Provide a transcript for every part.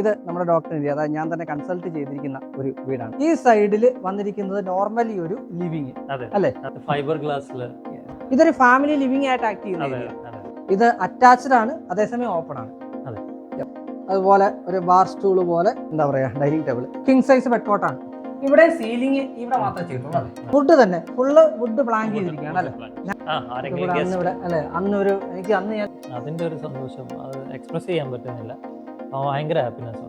ഇത് നമ്മുടെ doctor India അതായത് ഞാൻ തന്നെ കൺസൾട്ട് ചെയ്തിരിക്കുന്ന ഒരു വീടാണ്. ഈ സൈഡിൽ വന്നിരിക്കുന്നത് നോർമലി ഒരു ലിവിങ് അല്ലെ? അല്ലേ? ഫൈബർ ഗ്ലാസ്സിൽ ഇതൊരു ഫാമിലി ലിവിങ് ആയിട്ട് ആക്ട് അതെ ചെയ്യുന്നത് അതെ. ഇത് അറ്റാച്ച്ഡ് ആണ് അതേസമയം ഓപ്പൺ ആണ്. അതെ. അതുപോലെ ഒരു ബാർ സ്റ്റൂൾ പോലെ എന്താ പറയാ ഡൈനിങ് ടേബിൾ കിങ് സൈസ് ബെഡ്കോട്ടാണ് ഇവിടെ സീലിംഗ് ഇവിടെ മാത്രം ചെയ്തിട്ടുള്ളൂ വുഡ് തന്നെ. ഫുള്ള് വുഡ് പ്ലാൻ ചെയ്തിരിക്കുകയാണ് അല്ലേ? അന്ന് ഇവിടെ അല്ലെ? അന്ന് ഒരു എനിക്ക് അന്ന് ഞാൻ അതിന്റെ ഒരു സന്തോഷം. എക്സ്പ്രസ് ചെയ്യാൻ പറ്റുന്നില്ല. ഭയങ്കര ഹാപ്പിനെസ്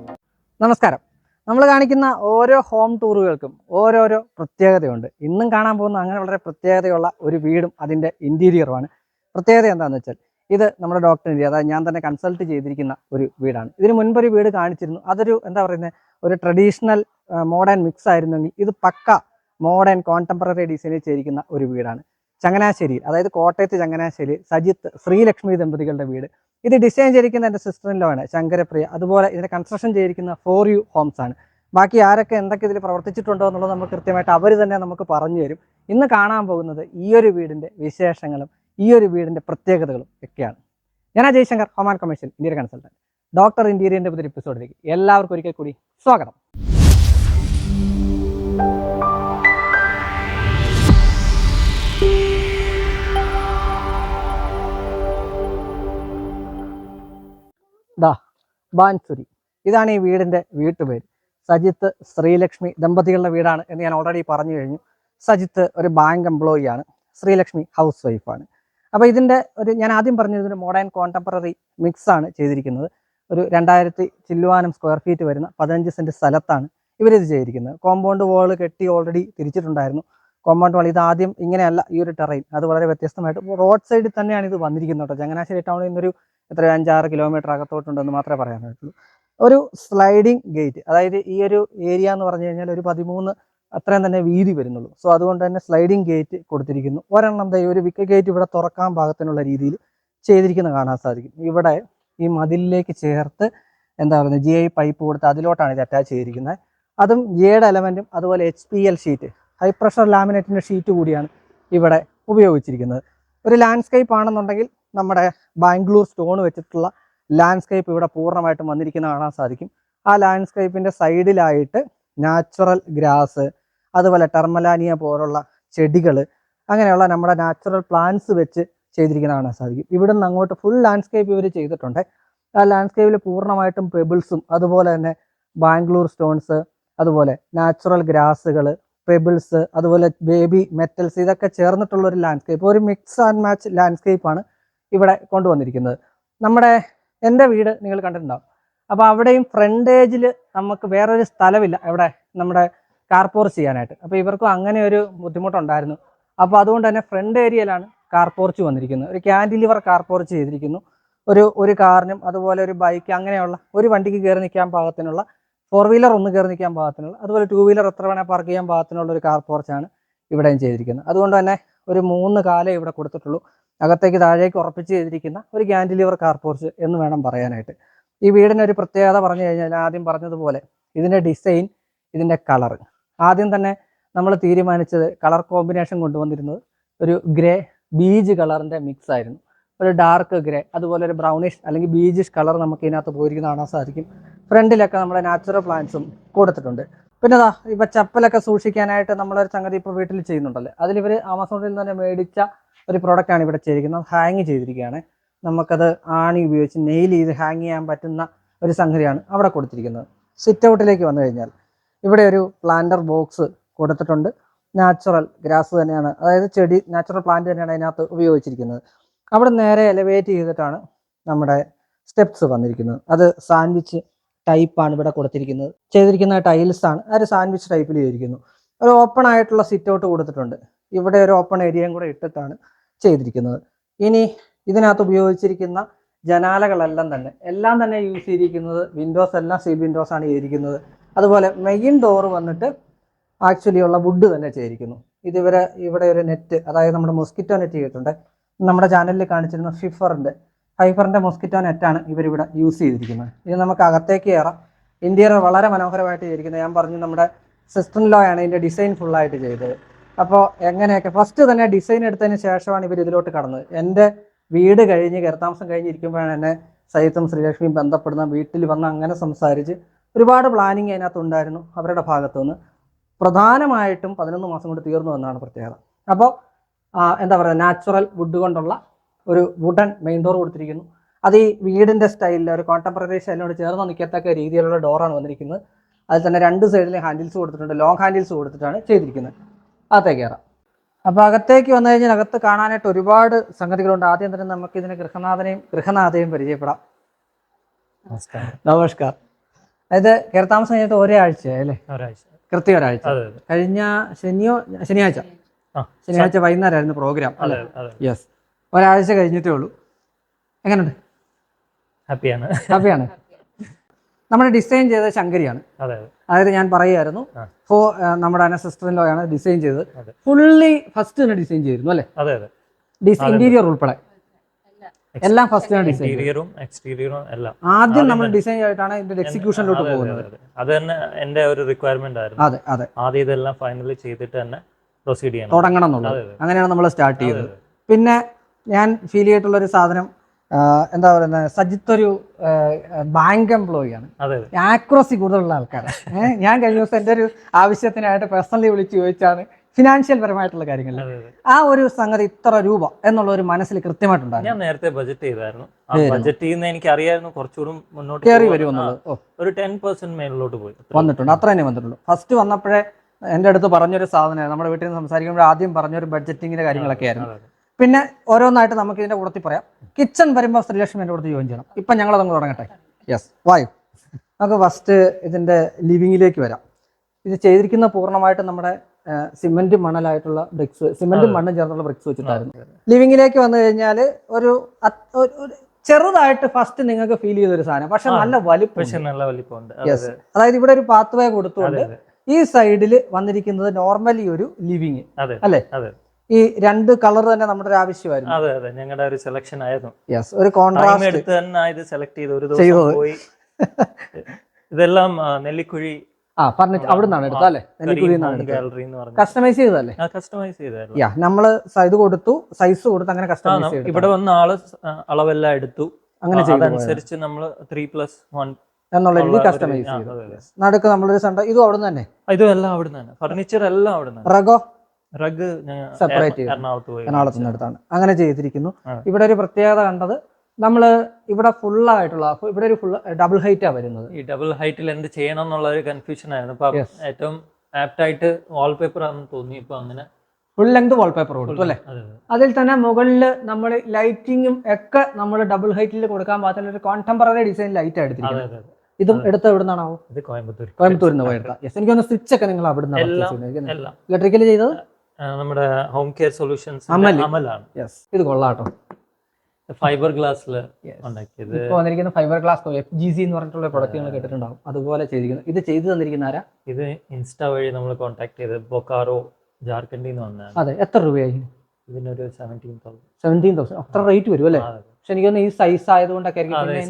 നമസ്കാരം. നമ്മൾ കാണിക്കുന്ന ഓരോ ഹോം ടൂറുകൾക്കും ഓരോരോ പ്രത്യേകതയുണ്ട്. ഇന്നും കാണാൻ പോകുന്ന അങ്ങനെ വളരെ പ്രത്യേകതയുള്ള ഒരു വീടും അതിന്റെ ഇന്റീരിയറുമാണ് പ്രത്യേകത എന്താണെന്ന് വെച്ചാൽ ഇത് നമ്മുടെ ഇന്ത്യ അതായത് ഞാൻ തന്നെ കൺസൾട്ട് ചെയ്തിരിക്കുന്ന ഒരു വീടാണ്. ഇതിന് മുൻപൊരു വീട് കാണിച്ചിരുന്നു. അതൊരു എന്താ പറയുന്നത് ഒരു ട്രഡീഷണൽ മോഡേൺ മിക്സ് ആയിരുന്നെങ്കിൽ ഇത് പക്ക മോഡേൺ കോണ്ടംപററി ഡിസൈനിൽ ചെയ്തിരിക്കുന്ന ഒരു വീടാണ്. ചങ്ങനാശ്ശേരി അതായത് കോട്ടയത്ത് ചങ്ങനാശ്ശേരി സജിത്ത് ശ്രീലക്ഷ്മി ദമ്പതികളുടെ വീട്. ഇത് ഡിസൈൻ ചെയ്തിരിക്കുന്ന എന്റെ സിസ്റ്റർ ഇൻ ലോ ആണ് ശങ്കരപ്രിയ. അതുപോലെ ഇതിന്റെ കൺസ്ട്രക്ഷൻ ചെയ്തിരിക്കുന്ന ഫോർ യു ഹോംസ് ആണ്. ബാക്കി ആരൊക്കെ എന്തൊക്കെ ഇതിൽ പ്രവർത്തിച്ചിട്ടുണ്ടോ എന്നുള്ളത് നമുക്ക് കൃത്യമായിട്ട് അവർ തന്നെ നമുക്ക് പറഞ്ഞു തരും. ഇന്ന് കാണാൻ പോകുന്നത് ഈ ഒരു വീടിന്റെ വിശേഷങ്ങളും ഈ ഒരു വീടിന്റെ പ്രത്യേകതകളും ഒക്കെയാണ്. ഞാൻ ജയശങ്കർ ഹോമാൻ കമ്മീഷൻ ആൻഡ് കൺസൾട്ടന്റ് ഡോക്ടർ ഇന്റീരിയറിന്റെ പുതിയ എപ്പിസോഡിലേക്ക് എല്ലാവർക്കും ഒരിക്കൽ കൂടി സ്വാഗതം. ബാൻസുരി. ഇതാണ് ഈ വീടിന്റെ വീട്ടുപേര്. സജിത്ത് ശ്രീലക്ഷ്മി ദമ്പതികളുടെ വീടാണ് എന്ന് ഞാൻ ഓൾറെഡി പറഞ്ഞു കഴിഞ്ഞു. സജിത്ത് ഒരു ബാങ്ക് എംപ്ലോയിയാണ് ശ്രീലക്ഷ്മി ഹൗസ് വൈഫാണ് അപ്പോൾ ഇതിന്റെ ഒരു ഞാൻ ആദ്യം ഇതിന്റെ മോഡേൺ കോണ്ടംപററി മിക്സ് ആണ് ചെയ്തിരിക്കുന്നത്. ഒരു രണ്ടായിരത്തി ചില്ലുവാനം സ്ക്വയർ ഫീറ്റ് വരുന്ന പതിനഞ്ച് സെന്റ് സ്ഥലത്താണ് ഇവരിത് ചെയ്തിരിക്കുന്നത്. കോമ്പൗണ്ട് വാൾ കെട്ടി ഓൾറെഡി തിരിച്ചിട്ടുണ്ടായിരുന്നു. കോമ്പൗണ്ട് വാൾ ഇത് ആദ്യം ഇങ്ങനെയല്ല ഈ ഒരു ടെറൈൻ അത് വളരെ വ്യത്യസ്തമായിട്ട് റോഡ് സൈഡിൽ തന്നെയാണ് ഇത് വന്നിരിക്കുന്നത് കേട്ടോ. ചങ്ങനാശ്ശേരി ടൗണിൽ നിന്നൊരു എത്ര അഞ്ചാറ് കിലോമീറ്റർ അകത്തോട്ടുണ്ടെന്ന് മാത്രമേ പറയാൻ പറ്റുള്ളൂ ഒരു സ്ലൈഡിംഗ് ഗേറ്റ് അതായത് ഈ ഒരു ഏരിയ എന്ന് പറഞ്ഞു കഴിഞ്ഞാൽ ഒരു പതിമൂന്ന് അത്രയും തന്നെ വീതി വരുന്നുള്ളൂ. സോ അതുകൊണ്ട് തന്നെ സ്ലൈഡിംഗ് ഗേറ്റ് കൊടുത്തിരിക്കുന്നു. ഒരെണ്ണം ഈ ഒരു വിക്ക ഗേറ്റ് ഇവിടെ തുറക്കാൻ പാകത്തിനുള്ള രീതിയിൽ ചെയ്തിരിക്കുന്നത് കാണാൻ സാധിക്കും. ഇവിടെ ഈ മതിലിലേക്ക് ചേർത്ത് എന്താ പറയുന്നത് ജി ഐ പൈപ്പ് കൊടുത്ത് അതിലോട്ടാണ് ഇത് അറ്റാച്ച് ചെയ്തിരിക്കുന്നത്. അതും ജിയുടെ എലമെന്റും അതുപോലെ H P L sheet high pressure ലാമിനേറ്റിന്റെ sheet കൂടിയാണ് ഇവിടെ ഉപയോഗിച്ചിരിക്കുന്നത്. ഒരു ലാൻഡ്സ്കേപ്പ് ആണെന്നുണ്ടെങ്കിൽ നമ്മുടെ ബാംഗ്ലൂർ സ്റ്റോൺ വെച്ചിട്ടുള്ള ലാൻഡ്സ്കേപ്പ് ഇവിടെ പൂർണമായിട്ടും വന്നിരിക്കുന്ന കാണാൻ സാധിക്കും. ആ ലാൻഡ്സ്കേപ്പിന്റെ സൈഡിലായിട്ട് നാച്ചുറൽ ഗ്രാസ് അതുപോലെ ടെർമലാനിയ പോലുള്ള ചെടികൾ അങ്ങനെയുള്ള നമ്മുടെ നാച്ചുറൽ പ്ലാന്റ്സ് വെച്ച് ചെയ്തിരിക്കുന്ന കാണാൻ സാധിക്കും. ഇവിടെ നിന്ന് അങ്ങോട്ട് ഫുൾ ലാൻഡ്സ്കേപ്പ് ഇവർ ചെയ്തിട്ടുണ്ട്. ആ ലാൻഡ്സ്കേപ്പിൽ പൂർണമായിട്ടും പെബിൾസും അതുപോലെ തന്നെ ബാംഗ്ലൂർ സ്റ്റോൺസ് അതുപോലെ നാച്ചുറൽ ഗ്രാസുകൾ പെബിൾസ് അതുപോലെ ബേബി മെറ്റൽസ് ഇതൊക്കെ ചേർന്നിട്ടുള്ള ഒരു ലാൻഡ്സ്കേപ്പ് ഒരു മിക്സ് ആൻഡ് മാച്ച് ലാൻഡ്സ്കേപ്പ് ആണ് ഇവിടെ കൊണ്ടുവന്നിരിക്കുന്നത്. നമ്മുടെ എന്റെ വീട് നിങ്ങൾ കണ്ടിട്ടുണ്ടാവും. അപ്പോൾ അവിടെയും ഫ്രണ്ടേജിൽ നമുക്ക് വേറൊരു സ്ഥലമില്ല ഇവിടെ നമ്മുടെ കാർപോർ ചെയ്യാനായിട്ട്. അപ്പോൾ ഇവർക്കും അങ്ങനെ ഒരു ബുദ്ധിമുട്ടുണ്ടായിരുന്നു. അപ്പോൾ അതുകൊണ്ട് തന്നെ ഫ്രണ്ട് ഏരിയയിലാണ് കാർപോർച്ച് വന്നിരിക്കുന്നത്. ഒരു ക്യാൻഡിലിവർ കാർപോർച്ച് ചെയ്തിരിക്കുന്നു. ഒരു ഒരു കാറിനും അതുപോലെ ഒരു ബൈക്ക് അങ്ങനെയുള്ള ഒരു വണ്ടിക്ക് കയറി നിൽക്കാൻ പാകത്തിനുള്ള ഫോർ വീലർ ഒന്ന് കയറി നിൽക്കാൻ പാകത്തിനുള്ള അതുപോലെ ടു വീലർ എത്ര വേണേൽ പാർക്ക് ചെയ്യാൻ പാകത്തിനുള്ള ഒരു കാർ പോർച്ചാണ് ഇവിടെയും ചെയ്തിരിക്കുന്നത്. അതുകൊണ്ട് തന്നെ ഒരു മൂന്ന് കാലേ ഇവിടെ കൊടുത്തിട്ടുള്ളൂ. അകത്തേക്ക് താഴേക്ക് ഉറപ്പിച്ച് ചെയ്തിരിക്കുന്ന ഒരു ക്യാൻഡിലിവർ കാർ പോർച്ച് എന്ന് വേണം പറയാനായിട്ട്. ഈ വീടിന് ഒരു പ്രത്യേകത പറഞ്ഞു കഴിഞ്ഞാൽ ആദ്യം പറഞ്ഞതുപോലെ ഇതിന്റെ ഡിസൈൻ ഇതിന്റെ കളർ ആദ്യം തന്നെ നമ്മൾ തീരുമാനിച്ചത് കളർ കോമ്പിനേഷൻ കൊണ്ടുവന്നിരുന്നത് ഒരു ഗ്രേ ബീജ് കളറിന്റെ മിക്സ് ആയിരുന്നു. ഒരു ഡാർക്ക് ഗ്രേ അതുപോലെ ഒരു ബ്രൗണിഷ് അല്ലെങ്കിൽ ബീജിഷ് കളർ നമുക്ക് ഇതിനകത്ത് പോയിരിക്കുന്ന കാണാൻ സാധിക്കും. ഫ്രണ്ടിലൊക്കെ നമ്മുടെ നാച്ചുറൽ പ്ലാന്റ്സും കൊടുത്തിട്ടുണ്ട്. പിന്നെ ദാ ഇപ്പൊ ചപ്പലൊക്കെ സൂക്ഷിക്കാനായിട്ട് നമ്മളൊരു സംഗതി ഇപ്പോൾ വീട്ടിൽ ചെയ്യുന്നുണ്ടല്ലോ? അതിലിവർ ആമസോണിൽ നിന്ന് തന്നെ മേടിച്ച ഒരു പ്രോഡക്റ്റ് ആണ് ഇവിടെ ചെയ്തിരിക്കുന്നത്. ഹാങ് ചെയ്തിരിക്കുകയാണ്. നമുക്കത് ആണി ഉപയോഗിച്ച് നെയിൽ ചെയ്ത് ഹാങ് ചെയ്യാൻ പറ്റുന്ന ഒരു സംഗതിയാണ് അവിടെ കൊടുത്തിരിക്കുന്നത്. സിറ്റ് ഔട്ടിലേക്ക് വന്നു കഴിഞ്ഞാൽ ഇവിടെ ഒരു പ്ലാന്റർ ബോക്സ് കൊടുത്തിട്ടുണ്ട്. നാച്ചുറൽ ഗ്രാസ് തന്നെയാണ്. അതായത് ചെടി നാച്ചുറൽ പ്ലാന്റ് തന്നെയാണ് അതിനകത്ത് ഉപയോഗിച്ചിരിക്കുന്നത്. അവിടെ നേരെ എലവേറ്റ് ചെയ്തിട്ടാണ് നമ്മുടെ സ്റ്റെപ്സ് വന്നിരിക്കുന്നത്. അത് സാൻഡ്വിച്ച് ടൈപ്പാണ് ഇവിടെ കൊടുത്തിരിക്കുന്നത്. ചെയ്തിരിക്കുന്ന ടൈൽസ് ആണ്. ഒരു സാൻഡ്വിച്ച് ടൈപ്പിൽ ചെയ്തിരിക്കുന്നു. ഒരു ഓപ്പൺ ആയിട്ടുള്ള സിറ്റ് ഔട്ട് കൊടുത്തിട്ടുണ്ട്. ഇവിടെ ഒരു ഓപ്പൺ ഏരിയയും കൂടെ ഇട്ടിട്ടാണ് ചെയ്തിരിക്കുന്നത്. ഇനി ഇതിനകത്ത് ഉപയോഗിച്ചിരിക്കുന്ന ജനാലകളെല്ലാം തന്നെ. എല്ലാം തന്നെ യൂസ് ചെയ്തിരിക്കുന്നത് വിൻഡോസ് എല്ലാം സീൽ വിൻഡോസ് ആണ് ചെയ്തിരിക്കുന്നത്. അതുപോലെ മെയിൻ ഡോർ വന്നിട്ട് ആക്ച്വലി ഉള്ള വുഡ് തന്നെ ചെയ്തിരിക്കുന്നു. ഇതിവരെ ഇവിടെ ഒരു നെറ്റ് അതായത് നമ്മുടെ മൊസ്കിറ്റോ നെറ്റ് ചെയ്തിട്ടുണ്ട്. നമ്മുടെ ചാനലിൽ കാണിച്ചിരുന്ന ഫിഫറിന്റെ ഫൈഫറിന്റെ മൊസ്കിറ്റോ നെറ്റാണ് ഇവരിവിടെ യൂസ് ചെയ്തിരിക്കുന്നത്. ഇനി നമുക്ക് അകത്തേക്ക് കയറാം. ഇന്റീരിയർ വളരെ മനോഹരമായിട്ട് ചെയ്തിരിക്കുന്നത് ഞാൻ പറഞ്ഞു നമ്മുടെ സിസ്റ്റർ ലോ ആണ് ഇതിന്റെ ഡിസൈൻ ഫുള്ളായിട്ട് ചെയ്തത്. അപ്പോൾ എങ്ങനെയൊക്കെ? ഫസ്റ്റ് തന്നെ ഡിസൈൻ എടുത്തതിന് ശേഷമാണ് ഇവർ ഇതിലോട്ട് കടന്നത്. എന്റെ വീട് കഴിഞ്ഞ് കയറത്താമസം കഴിഞ്ഞിരിക്കുമ്പോഴാണ് എന്നെ സയ്യത്തും ശ്രീലക്ഷ്മിയും ബന്ധപ്പെടുന്ന വീട്ടിൽ വന്ന് അങ്ങനെ സംസാരിച്ച് ഒരുപാട് പ്ലാനിങ് അതിനകത്ത് ഉണ്ടായിരുന്നു അവരുടെ ഭാഗത്തു നിന്ന് പ്രധാനമായിട്ടും പതിനൊന്ന് മാസം കൊണ്ട് തീർന്നു എന്നാണ് പ്രത്യേകത. അപ്പോൾ എന്താ പറയുക നാച്ചുറൽ വുഡ് കൊണ്ടുള്ള ഒരു വുഡൻ മെയിൻ ഡോർ കൊടുത്തിരിക്കുന്നു. അത് ഈ വീടിന്റെ സ്റ്റൈലിൽ ഒരു കോണ്ടംപററി സ്റ്റൈലിനോട് ചേർന്ന് നിൽക്കത്തക്ക രീതിയിലുള്ള ഡോറാണ് വന്നിരിക്കുന്നത്. അതിൽ തന്നെ രണ്ട് സൈഡിലും ഹാൻഡിൽസ് കൊടുത്തിട്ടുണ്ട് ലോങ് ഹാൻഡിൽസ് കൊടുത്തിട്ടാണ് ചെയ്തിരിക്കുന്നത്. അകത്തേക്ക് കയറാം. അപ്പോൾ അകത്തേക്ക് വന്നു കഴിഞ്ഞാൽ അകത്ത് കാണാനായിട്ട് ഒരുപാട് സംഗതികളുണ്ട്. ആദ്യം തന്നെ നമുക്ക് ഇതിന് ഗൃഹനാഥനെയും ഗൃഹനാഥയും പരിചയപ്പെടാം. നമസ്കാരം. നമസ്കാരം. അതായത് കയറത്താമസം കഴിഞ്ഞിട്ട് ഒരാഴ്ച അല്ലേ? ഒരാഴ്ച. കൃത്യം ഒരാഴ്ച. കഴിഞ്ഞ ശനിയോ ശനിയാഴ്ച? ശനിയാഴ്ച വൈകുന്നേരമായിരുന്നു പ്രോഗ്രാം അല്ലേ യെസ് ഒരാഴ്ച കഴിഞ്ഞിട്ടേ ഉള്ളൂ. എങ്ങനെയുണ്ട് ഹാപ്പിയാണ്. ഹാപ്പിയാണ്. നമ്മൾ ഡിസൈൻ ചെയ്ത ശങ്കരിയാണ്. അതെ അതെ. അതായത് ഞാൻ പറയുമായിരുന്നു. ഫോ നമ്മുടെ അന സിസ്റ്ററിലോ ആണ് ഡിസൈൻ ചെയ്തത്. ഫുള്ളി ഫസ്റ്റ് തന്നെ ഡിസൈൻ ചെയ്തിരുന്നു അല്ലേ? ഇന്റീരിയർ ഉൾപ്പെടെ. എല്ലാം ഫസ്റ്റ് ഇന്റീരിയറും എക്സ്റ്റീരിയറും എല്ലാം. ആദ്യം നമ്മൾ ഡിസൈൻ ചെയ്തിട്ടാണ് ഇതിന്റെ എക്സിക്യൂഷനിലോട്ട് പോകുന്നത്. അതെ. തന്നെ എന്റെ ഒരു റിക്വയർമെന്റ് ആയിരുന്നു. അതെ അതെ. ആദ്യം ഇതെല്ലാം ഫൈനലി ചെയ്തിട്ട് തന്നെ പ്രൊസീഡ് ചെയ്യണം. തുടങ്ങണം എന്നുള്ളത്. അങ്ങനെയാണ് നമ്മൾ സ്റ്റാർട്ട് ചെയ്തത്. പിന്നെ ഞാൻ ഫീൽ ചെയ്തിട്ടുള്ള ഒരു സാധനം എന്താ പറയുന്നത് സജിത്ത് ഒരു ബാങ്ക് എംപ്ലോയി ആണ്. അതെ അതെ. ആക്യുറസി കൂടുതലുള്ള ആൾക്കാരാണ്. ഞാൻ കഴിഞ്ഞ ദിവസം എന്റെ ഒരു ആവശ്യത്തിനായിട്ട് പേഴ്സണലി വിളിച്ച് ചോദിച്ചാണ് ഫിനാൻഷ്യൽ പരമായിട്ടുള്ള കാര്യങ്ങളിൽ അതെ ആ ഒരു സംഗതി ഇത്ര രൂപ എന്നുള്ള ഒരു മനസ്സിൽ കൃത്യമായിട്ടുണ്ടായിരുന്നു. ഞാൻ നേരത്തെ ബജറ്റ് ചെയ്തായിരുന്നു. ആ. ബജറ്റ് ചെയ്യുന്ന എനിക്ക് അറിയായിരുന്നു കുറച്ചുകൂടി മുന്നോട്ട് കയറി. വരുമെന്നുള്ളത്. ഒരു ടെൻ പെർസെന്റ് മേളിലോട്ട് പോയി. വന്നിട്ടുണ്ട്. അത്ര തന്നെ വന്നിട്ടുള്ളൂ. ഫസ്റ്റ് വന്നപ്പോഴേ എന്റെ അടുത്ത് പറഞ്ഞൊരു സാധനമാണ്. നമ്മുടെ വീട്ടിൽ നിന്ന് സംസാരിക്കുമ്പോൾ ആദ്യം പറഞ്ഞൊരു ബഡ്ജറ്റിങ്ങിന്റെ കാര്യങ്ങളൊക്കെ ആയിരുന്നു. പിന്നെ ഓരോന്നായിട്ട് നമുക്ക് ഇതിന്റെ കൂടത്തിൽ പറയാം. കിച്ചൺ വരുമ്പോൾ ശ്രീലക്ഷ്മി എന്റെ കൂടത്തിൽ ജോയിൻ ചെയ്യണം. ഇപ്പം ഞങ്ങൾ അതങ്ങ് തുടങ്ങട്ടെ. യെസ് വായു നമുക്ക് ഫസ്റ്റ് ഇതിന്റെ ലിവിങ്ങിലേക്ക് വരാം. ഇത് ചെയ്തിരിക്കുന്ന പൂർണമായിട്ട് നമ്മുടെ സിമെന്റ് മണലായിട്ടുള്ള ബ്രിക്സ് സിമെന്റും മണ്ണും ചേർന്നുള്ള ബ്രിക്സ് വെച്ചിട്ടായിരുന്നു. ലിവിങ്ങിലേക്ക് വന്നു കഴിഞ്ഞാൽ ഒരു ചെറുതായിട്ട് ഫസ്റ്റ് നിങ്ങൾക്ക് ഫീൽ ചെയ്ത ഒരു സാധനം. പക്ഷെ നല്ല വലിപ്പം നല്ല വലിപ്പമുണ്ട്. അതായത് ഇവിടെ ഒരു പാത്ത് വേ കൊടുത്തുകൊണ്ട്. ഈ സൈഡിൽ വന്നിരിക്കുന്നത് നോർമലി ഒരു ലിവിങ് അല്ലെ? ഈ രണ്ട് കളർ തന്നെ നമ്മുടെ ഒരു ആവശ്യമായിരുന്നു. അതെ അതെ. ഞങ്ങളുടെ ഒരു സെലക്ഷൻ ആയിരുന്നു. യെസ് ഒരു കോൺട്രാസ്റ്റ് എടുത്ത് തന്നെ ഇത് സെലക്ട് ചെയ്ത് ഒരു. ദിവസം പോയി. ഇതെല്ലാം നെല്ലിക്കുഴി ആ ഫർണിച്ചർ അവിടെ നിന്നാണ് എടുത്തത് അല്ലേ? പറഞ്ഞു കസ്റ്റമൈസ് ചെയ്തതല്ലേ? കസ്റ്റമൈസ് ചെയ്തായിരുന്നു. യാ നമ്മൾ ഇത് കൊടുത്തു സൈസ് കൊടുത്ത് അങ്ങനെ കസ്റ്റമൈസ് ചെയ്തു ഇവിടെ വന്ന ആൾ അളവെല്ലാം എടുത്തു. അങ്ങനെ അതനുസരിച്ച് നമ്മൾ ത്രീ പ്ലസ് വൺ എന്നുള്ള രീതി കസ്റ്റമൈസ് ചെയ്തു. നടുക്ക് നമ്മളൊരു സെന്റർ ഇതും അവിടെ തന്നെ? ഇതും എല്ലാം അവിടെ തന്നെ. ഫർണിച്ചർ എല്ലാം അവിടെ നിന്ന് റഗോ റഗ് സെപ്പറേറ്റ്. എറണാകുളത്ത് പോയി എറണാകുളത്ത് നിന്ന് എടുത്താണ്. അങ്ങനെ ചെയ്തിരിക്കുന്നു. ഇവിടെ ഒരു പ്രത്യേകത കണ്ടത് നമ്മൾ ഇവിടെ ഫുൾ ആയിട്ടുള്ള ഇവിടെ ഒരു ഫുൾ ഡബിൾ ഹൈറ്റാ വരുന്നത്. ഈ ഡബിൾ ഹൈറ്റിൽ എന്ത് ചെയ്യണം എന്നുള്ള ഒരു കൺഫ്യൂഷൻ ആയിരുന്നു. അപ്പൊ ഏറ്റവും ആപ്റ്റ് ആയിട്ട് വാൾപേപ്പർ ആണെന്ന് തോന്നി. ഇപ്പൊ അങ്ങനെ ഫുൾ ലെങ്ത് വാൾപേപ്പർ കൊടുത്തു അല്ലേ? അതെ, അതെ. അതിൽ തന്നെ മുകളിൽ നമ്മൾ ലൈറ്റിങ്ങും ഒക്കെ നമ്മൾ ഡബിൾ ഹൈറ്റിൽ കൊടുക്കാൻ പാകത്തിന് ഒരു കോൺടെമ്പററി ഡിസൈൻ ലൈറ്റ് എടുത്തിരിക്കുന്നത്. ഇതും എടുത്ത് എവിടെ നിന്നാണോ ഇത് കോയമ്പത്തൂർ. കോയമ്പത്തൂരിൽ നിന്ന് പോയെടുത്ത യെസ് എനിക്കൊന്ന് സ്വിച്ച് ഒക്കെ നിങ്ങൾ അവിടെ നിന്ന് ഇലക്ട്രിക്കൽ ചെയ്തത്? നമ്മുടെ ഹോം കെയർ സൊല്യൂഷൻസ് അമൽ. അമലാണ്. യെസ് ഇത് കൊള്ളാട്ടോ. ഫൈബർ ഗ്ലാസ്സിൽ ഉണ്ടാക്കിയത്. ഇപ്പോൾ വന്നിരിക്കുന്ന fibre glass F G C എന്ന് പറഞ്ഞിട്ടുള്ള പ്രൊഡക്റ്റ് നിങ്ങൾ കേട്ടിട്ടുണ്ടാവും. അതുപോലെ ചെയ്തിരിക്കുന്നു. ഇത് ചെയ്തു തന്നിരിക്കുന്ന ആരാ? ഇത് ഇൻസ്റ്റാ വഴി നമ്മൾ കോൺടാക്ട് ചെയ്ത് ബൊക്കാറോ ജാർഖണ്ഡിൽ നിന്ന് വന്നതാണ് അതെ എത്ര രൂപയായി? ഇതിനൊരു സെവന്റീൻ തൗസൻഡ് സെവന്റീൻ തൗസൻഡ് അത്ര റേറ്റ് വരും അല്ലേ? പക്ഷെ എനിക്കൊന്ന് ഈ സൈസ് ആയതുകൊണ്ടൊക്കെ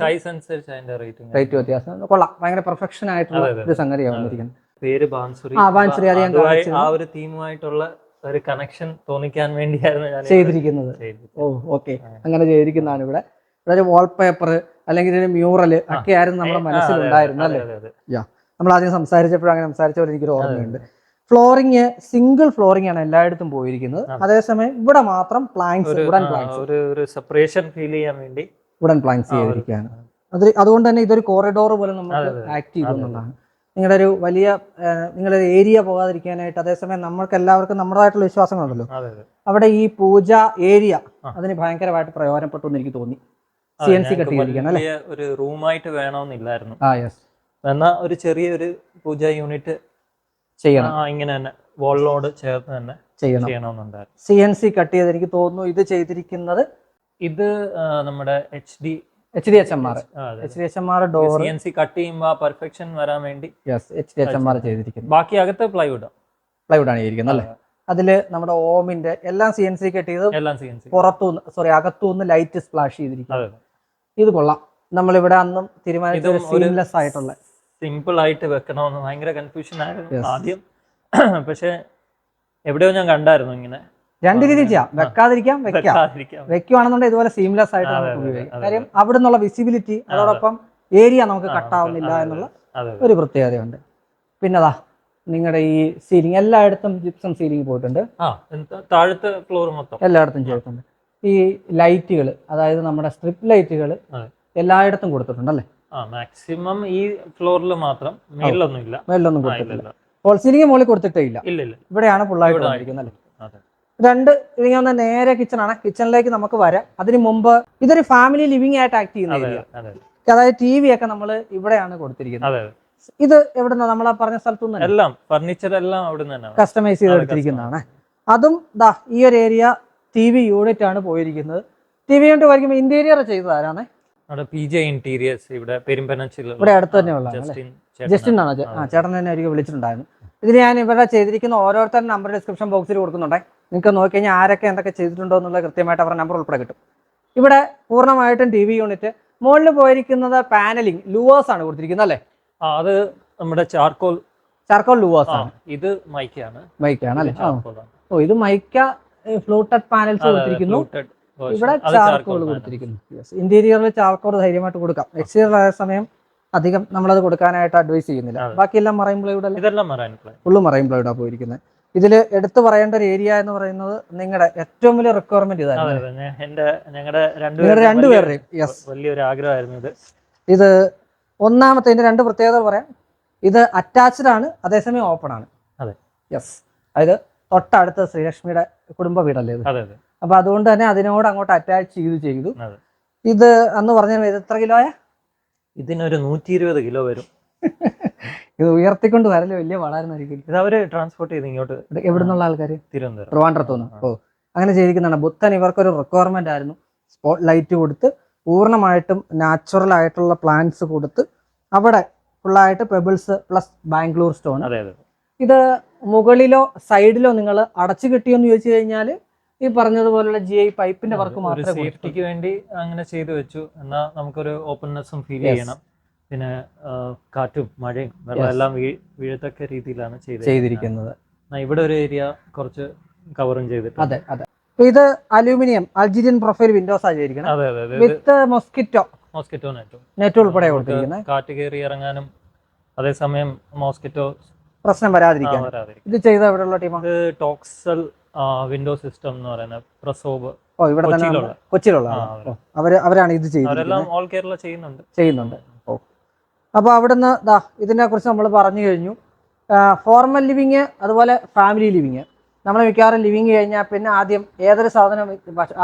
സൈസ് അനുസരിച്ച് അതിന്റെ റേറ്റ് റേറ്റ് വ്യത്യാസം. കൊള്ളാം. ഭയങ്കര പെർഫെക്ഷൻ ആയിട്ടുള്ള. ഒരു സംഗതിയാണ് വന്നിരിക്കുന്നത്. പേര് ബാൻസുറി. ആ, ബാൻസുറി, അത് ഞാൻ ആ ഒരു തീമുമായിട്ടുള്ള ഒരു കണക്ഷൻ തോന്നിക്കാൻ വേണ്ടിയായിരുന്നു ഞാൻ ചെയ്തിരിക്കുന്നത്. ഓ ഓക്കെ അങ്ങനെ ചെയ്തിരിക്കുന്നതാണ് ഇവിടെ. ഇവിടെ ഒരു വാൾപേപ്പർ അല്ലെങ്കിൽ ഒരു മ്യൂറൽ ഒക്കെ ആയിരുന്നു നമ്മുടെ മനസ്സിലുണ്ടായിരുന്നു അല്ലേ? അതെ. നമ്മൾ ആദ്യം സംസാരിച്ചപ്പോഴും അങ്ങനെ സംസാരിച്ച പോലെ എനിക്കൊരു ഓർമ്മയുണ്ട്. ഫ്ലോറിങ് സിംഗിൾ ഫ്ലോറിംഗ് ആണ് എല്ലായിടത്തും പോയിരിക്കുന്നത്. അതെ. അതേസമയം ഇവിടെ മാത്രം പ്ലാങ്സ് വുഡൻ പ്ലാങ്സ് ഒരു സെപ്പറേഷൻ ഫീൽ ചെയ്യാൻ വേണ്ടി വുഡൻ പ്ലാങ്സ് ചെയ്തിരിക്കുകയാണ്. അത് അതുകൊണ്ട് തന്നെ ഇതൊരു കോറിഡോർ പോലെ നമ്മൾ. ആക്ട് ചെയ്യുന്നുള്ളതാണ് നിങ്ങളുടെ ഒരു വലിയ നിങ്ങളുടെ ഏരിയ പോകാതിരിക്കാനായിട്ട് അതേസമയം നമ്മൾക്ക് എല്ലാവർക്കും നമ്മുടേതായിട്ടുള്ള വിശ്വാസങ്ങളുണ്ടല്ലോ. അവിടെ ഈ പൂജ ഏരിയ. അതിന് ഭയങ്കരമായിട്ട് പ്രയോജനപ്പെട്ടു എന്ന് എനിക്ക് തോന്നി. സി എൻ സി വലിയ ഒരു റൂമായിട്ട് വേണമെന്നില്ലായിരുന്നു. ആ യെസ് എന്നാ ഒരു ചെറിയൊരു പൂജ യൂണിറ്റ് ചെയ്യണം. ഇങ്ങനെ തന്നെ വോളിനോട് ചേർത്ത് തന്നെ ചെയ്യണം. ചെയ്യണമെന്നുണ്ടായിരുന്നു. സി എൻ സി കട്ട് ചെയ്ത് എനിക്ക് തോന്നുന്നു ഇത് ചെയ്തിരിക്കുന്നത് ഇത് നമ്മുടെ H D H D H M R H D H M R door C N C cut ചെയ്യുമ്പോൾ പെർഫെക്ഷൻ വരാൻ വേണ്ടി yes H D H M R ചെയ്തിരിക്കുന്നു. ബാക്കി അകത്ത് പ്ലൈവുഡ് പ്ലൈവുഡ് ആണ് ചെയ്തിരിക്കുന്നത് അല്ലേ? അതിൽ നമ്മുടെ ഓമിന്റെ എല്ലാം സി എൻ സി കട്ട് ചെയ്ത് എല്ലാം സി എൻ സി പുറത്തുനിന്ന് സോറി അകത്തുനിന്ന് ലൈറ്റ് സ്പ്ലാഷ് ചെയ്തിരിക്കുന്നു. അതെ ഇത് കൊള്ളാം. നമ്മളിവിടെ അന്നും തീരുമാനിച്ചത് സീൻലെസ് ആയിട്ടുള്ള സിമ്പിൾ ആയിട്ട് വെക്കണമെന്ന് ഭയങ്കര കൺഫ്യൂഷൻ ആയിരുന്നു ആദ്യം. പക്ഷെ എവിടെയോ ഞാൻ കണ്ടായിരുന്നു ഇങ്ങനെ. രണ്ട് രീതി ചെയ്യാം. വെക്കാതിരിക്കാം വെക്കാം. വെക്കുവാണെന്നുണ്ടെങ്കിൽ ഇതുപോലെ സീംലെസ് ആയിട്ട് നമുക്ക് ഉപയോഗിക്കാം കാര്യം അവിടെ നിന്നുള്ള വിസിബിലിറ്റി അതോടൊപ്പം ഏരിയ നമുക്ക് കട്ടാവുന്നില്ല എന്നുള്ള. ഒരു പ്രത്യേകതയുണ്ട്. പിന്നതാ നിങ്ങളുടെ ഈ സീലിംഗ് എല്ലായിടത്തും ജിപ്സം സീലിംഗ് പോയിട്ടുണ്ട്. താഴത്തെ ഫ്ലോർ മൊത്തം. എല്ലായിടത്തും ചെയ്തിട്ടുണ്ട്. ഈ ലൈറ്റുകൾ അതായത് നമ്മുടെ സ്ട്രിപ്പ് ലൈറ്റുകൾ. എല്ലായിടത്തും കൊടുത്തിട്ടുണ്ട് അല്ലേ മാക്സിമം ഈ ഫ്ലോറിൽ മാത്രം മേളിലൊന്നും ഇല്ല മേളിലൊന്നും കൊടുത്തിട്ടില്ല. ഹോൾ സീലിംഗ് മുകളിൽ കൊടുത്തിട്ടേ ഇല്ല. ഇല്ല ഇവിടെയാണ് ഫുള്ളായിട്ട് അല്ലേ? രണ്ട് എനിക്ക് വന്ന നേരെ കിച്ചണാണ് ആണ്. കിച്ചണിലേക്ക് നമുക്ക് വരാം. അതിന് മുമ്പ് ഇതൊരു ഫാമിലി ലിവിംഗ് ആയിട്ട് ആക്ട് ചെയ്യുന്ന ഏരിയ അതായത് ടി വി ഒക്കെ നമ്മൾ ഇവിടെയാണ് കൊടുത്തിരിക്കുന്നത്. ഇത് എവിടുന്ന? നമ്മൾ പറഞ്ഞ സ്ഥലത്തു നിന്ന് എല്ലാം ഫർണിച്ചർ എല്ലാം അവിടെ കസ്റ്റമൈസ് ചെയ്ത് അതെ, അതും ദാ ഈ ഒരു ഏരിയ ടി വി യൂണിറ്റ് ആണ് പോയിരിക്കുന്നത്. ടി വി യൂണിറ്റ് വരയ്ക്കുമ്പോൾ ഇന്റീരിയർ ചെയ്തത് ആരാണ്? അവിടെ പി ജെ ഇന്റീരിയേഴ്സ് ഇവിടെ പെരുമ്പനച്ചിൽ ഇവിടെ അടുത്ത് തന്നെ ഉള്ള? ജസ്റ്റിൻ ആണ്. ചേട്ടൻ തന്നെ ഒരിക്കൽ വിളിച്ചിട്ടുണ്ടായിരുന്നു ഇതിൽ ഞാൻ ഇവിടെ ചെയ്തിരിക്കുന്ന ഓരോരുത്തരുടെ നമ്പർ ഡിസ്ക്രിപ്ഷൻ ബോക്സിൽ കൊടുക്കുന്നുണ്ട്. നിങ്ങൾക്ക് നോക്കി കഴിഞ്ഞാൽ ആരൊക്കെ എന്തൊക്കെ ചെയ്തിട്ടുണ്ടോ എന്നുള്ള കൃത്യമായിട്ട് അവരുടെ നമ്പർ ഉൾപ്പെടെ കിട്ടും. ഇവിടെ പൂർണമായിട്ടും ടി വി യൂണിറ്റ് മുകളിൽ പോയിരിക്കുന്നത് പാനലിംഗ് ലൂവേഴ്സ് ആണ് കൊടുത്തിരിക്കുന്നത് അല്ലേ? അത് നമ്മുടെ ചാർക്കോൾ ചാർക്കോൾ ലൂവേഴ്സ് ആണ്. ഇത് മൈക്കാണ് മൈക്കാണ് അല്ലേ? ഓ ഇത് മൈക്ക ഫ്ലൂട്ടഡ് പാനൽസ് കൊടുത്തിരിക്കുന്നു. ഇവിടെ ചാർക്കോൾ കൊടുത്തിരിക്കുന്നു. ഇന്റീരിയറിൽ ചാർക്കോൾ ധൈര്യമായിട്ട് കൊടുക്കാം. എക്സ്റ്റീരിയർ ആയ സമയം അധികം നമ്മളത് കൊടുക്കാനായിട്ട് അഡ്വൈസ് ചെയ്യുന്നില്ല. ബാക്കിയെല്ലാം മറൈൻ പ്ലൈവുഡ് ഇതെല്ലാം മറൈൻ പ്ലൈ ഫുള്ള് മറൈൻ പ്ലൈവുഡാണ് പോയിരിക്കുന്നത് ഇതിൽ എടുത്തു പറയേണ്ട ഒരു ഏരിയ എന്ന് പറയുന്നത് നിങ്ങളുടെ ഏറ്റവും വലിയ റിക്വയർമെന്റ് ഇതായിരുന്നു എന്റെ ഞങ്ങളുടെ രണ്ടുപേരുടെയും യെസ് വലിയൊരു ആഗ്രഹമായിരുന്നു ഇത്. ഇത് ഒന്നാമത്തെ ഇതിന്റെ രണ്ട് പ്രത്യേകത പറയാം. ഇത് അറ്റാച്ച്ഡ് ആണ് അതേസമയം ഓപ്പൺ ആണ്. അതെ. യെസ് അതായത് തൊട്ടടുത്ത് ശ്രീലക്ഷ്മിയുടെ കുടുംബ വീടല്ലേ ഇത്? അപ്പൊ അതുകൊണ്ട് തന്നെ അതിനോട് അങ്ങോട്ട് അറ്റാച്ച് ചെയ്ത് ചെയ്തു. ഇത് അന്ന് പറഞ്ഞ ഇത് എത്ര കിലോയാ? ഇതിനൊരു നൂറ്റി ഇരുപത് കിലോ വരും. ഇത് ഉയർത്തിക്കൊണ്ട് വരല്ലേ വലിയ വളരുന്നായിരിക്കും ഇത് അവർ ട്രാൻസ്പോർട്ട് ചെയ്ത് ഇങ്ങോട്ട് എവിടെ നിന്നുള്ള ആൾക്കാർ തിരുവനന്തപുരം. ട്രിവാൻഡ്രത്തു നിന്ന് ഓ അങ്ങനെ ചെയ്തിരിക്കുന്നതാണ്. ബുദ്ധൻ ഇവർക്കൊരു റിക്വയർമെന്റ് ആയിരുന്നു. സ്പോട്ട് ലൈറ്റ് കൊടുത്ത് പൂർണമായിട്ടും നാച്ചുറൽ ആയിട്ടുള്ള പ്ലാന്റ്സ് കൊടുത്ത് അവിടെ ഫുള്ളായിട്ട് പെബിൾസ് പ്ലസ് ബാംഗ്ലൂർ സ്റ്റോൺ അതെ അതെ. ഇത് മുകളിലോ സൈഡിലോ നിങ്ങൾ അടച്ചു കിട്ടിയോ എന്ന് ചോദിച്ചു കഴിഞ്ഞാൽ ഈ പറഞ്ഞതുപോലുള്ള ജി ഐ പൈപ്പിന്റെ വർക്ക് മാത്രമേ സേഫ്റ്റിക്ക് വേണ്ടി അങ്ങനെ ചെയ്തു വെച്ചു. എന്നാൽ നമുക്കൊരു ഓപ്പൺനെസ്സും ഫീൽ ചെയ്യണം. പിന്നെ കാറ്റും മഴയും വെള്ളം എല്ലാം വീഴത്തക്ക രീതിയിലാണ് ചെയ്തിരിക്കുന്നത്. ഇവിടെ ഒരു ഏരിയ കുറച്ച് കവറും ചെയ്തിട്ടുണ്ട്. അതെ അതെ. ഇത് അലൂമിനിയം അൾജീരിയൻ പ്രൊഫൈൽ വിൻഡോസ് ആയിരിക്കണം with mosquito mosquito net net ഉൾപ്പെടെ കൊടുത്തിരിക്കുന്നത്. കാറ്റ് കയറി ഇറങ്ങാനും അതേസമയം മോസ്കിറ്റോ പ്രശ്നം വരാതിരിക്കാൻ ഇത് ചെയ്ത ഇവിടെയുള്ള ടീമാണ് ടോക്സൽ വിൻഡോ സിസ്റ്റം എന്ന് പറയുന്ന പ്രസോബ് ഓ ഇവിടെ തന്നെ കൊച്ചിയിലുള്ള. അവർ. അവരാണ് ഇത് ചെയ്യുന്നത് ഓൾ കേരള ചെയ്യുന്നുണ്ട്. ചെയ്യുന്നുണ്ട്. ഓ. അപ്പോൾ അവിടുന്ന് ദാ ഇതിനെ കുറിച്ച് നമ്മൾ പറഞ്ഞു കഴിഞ്ഞു. ഫോർമൽ ലിവിങ് അതുപോലെ ഫാമിലി ലിവിങ് നമ്മൾ മിക്കവാറും ലിവിങ് കഴിഞ്ഞാൽ പിന്നെ ആദ്യം ഏതൊരു സാധനം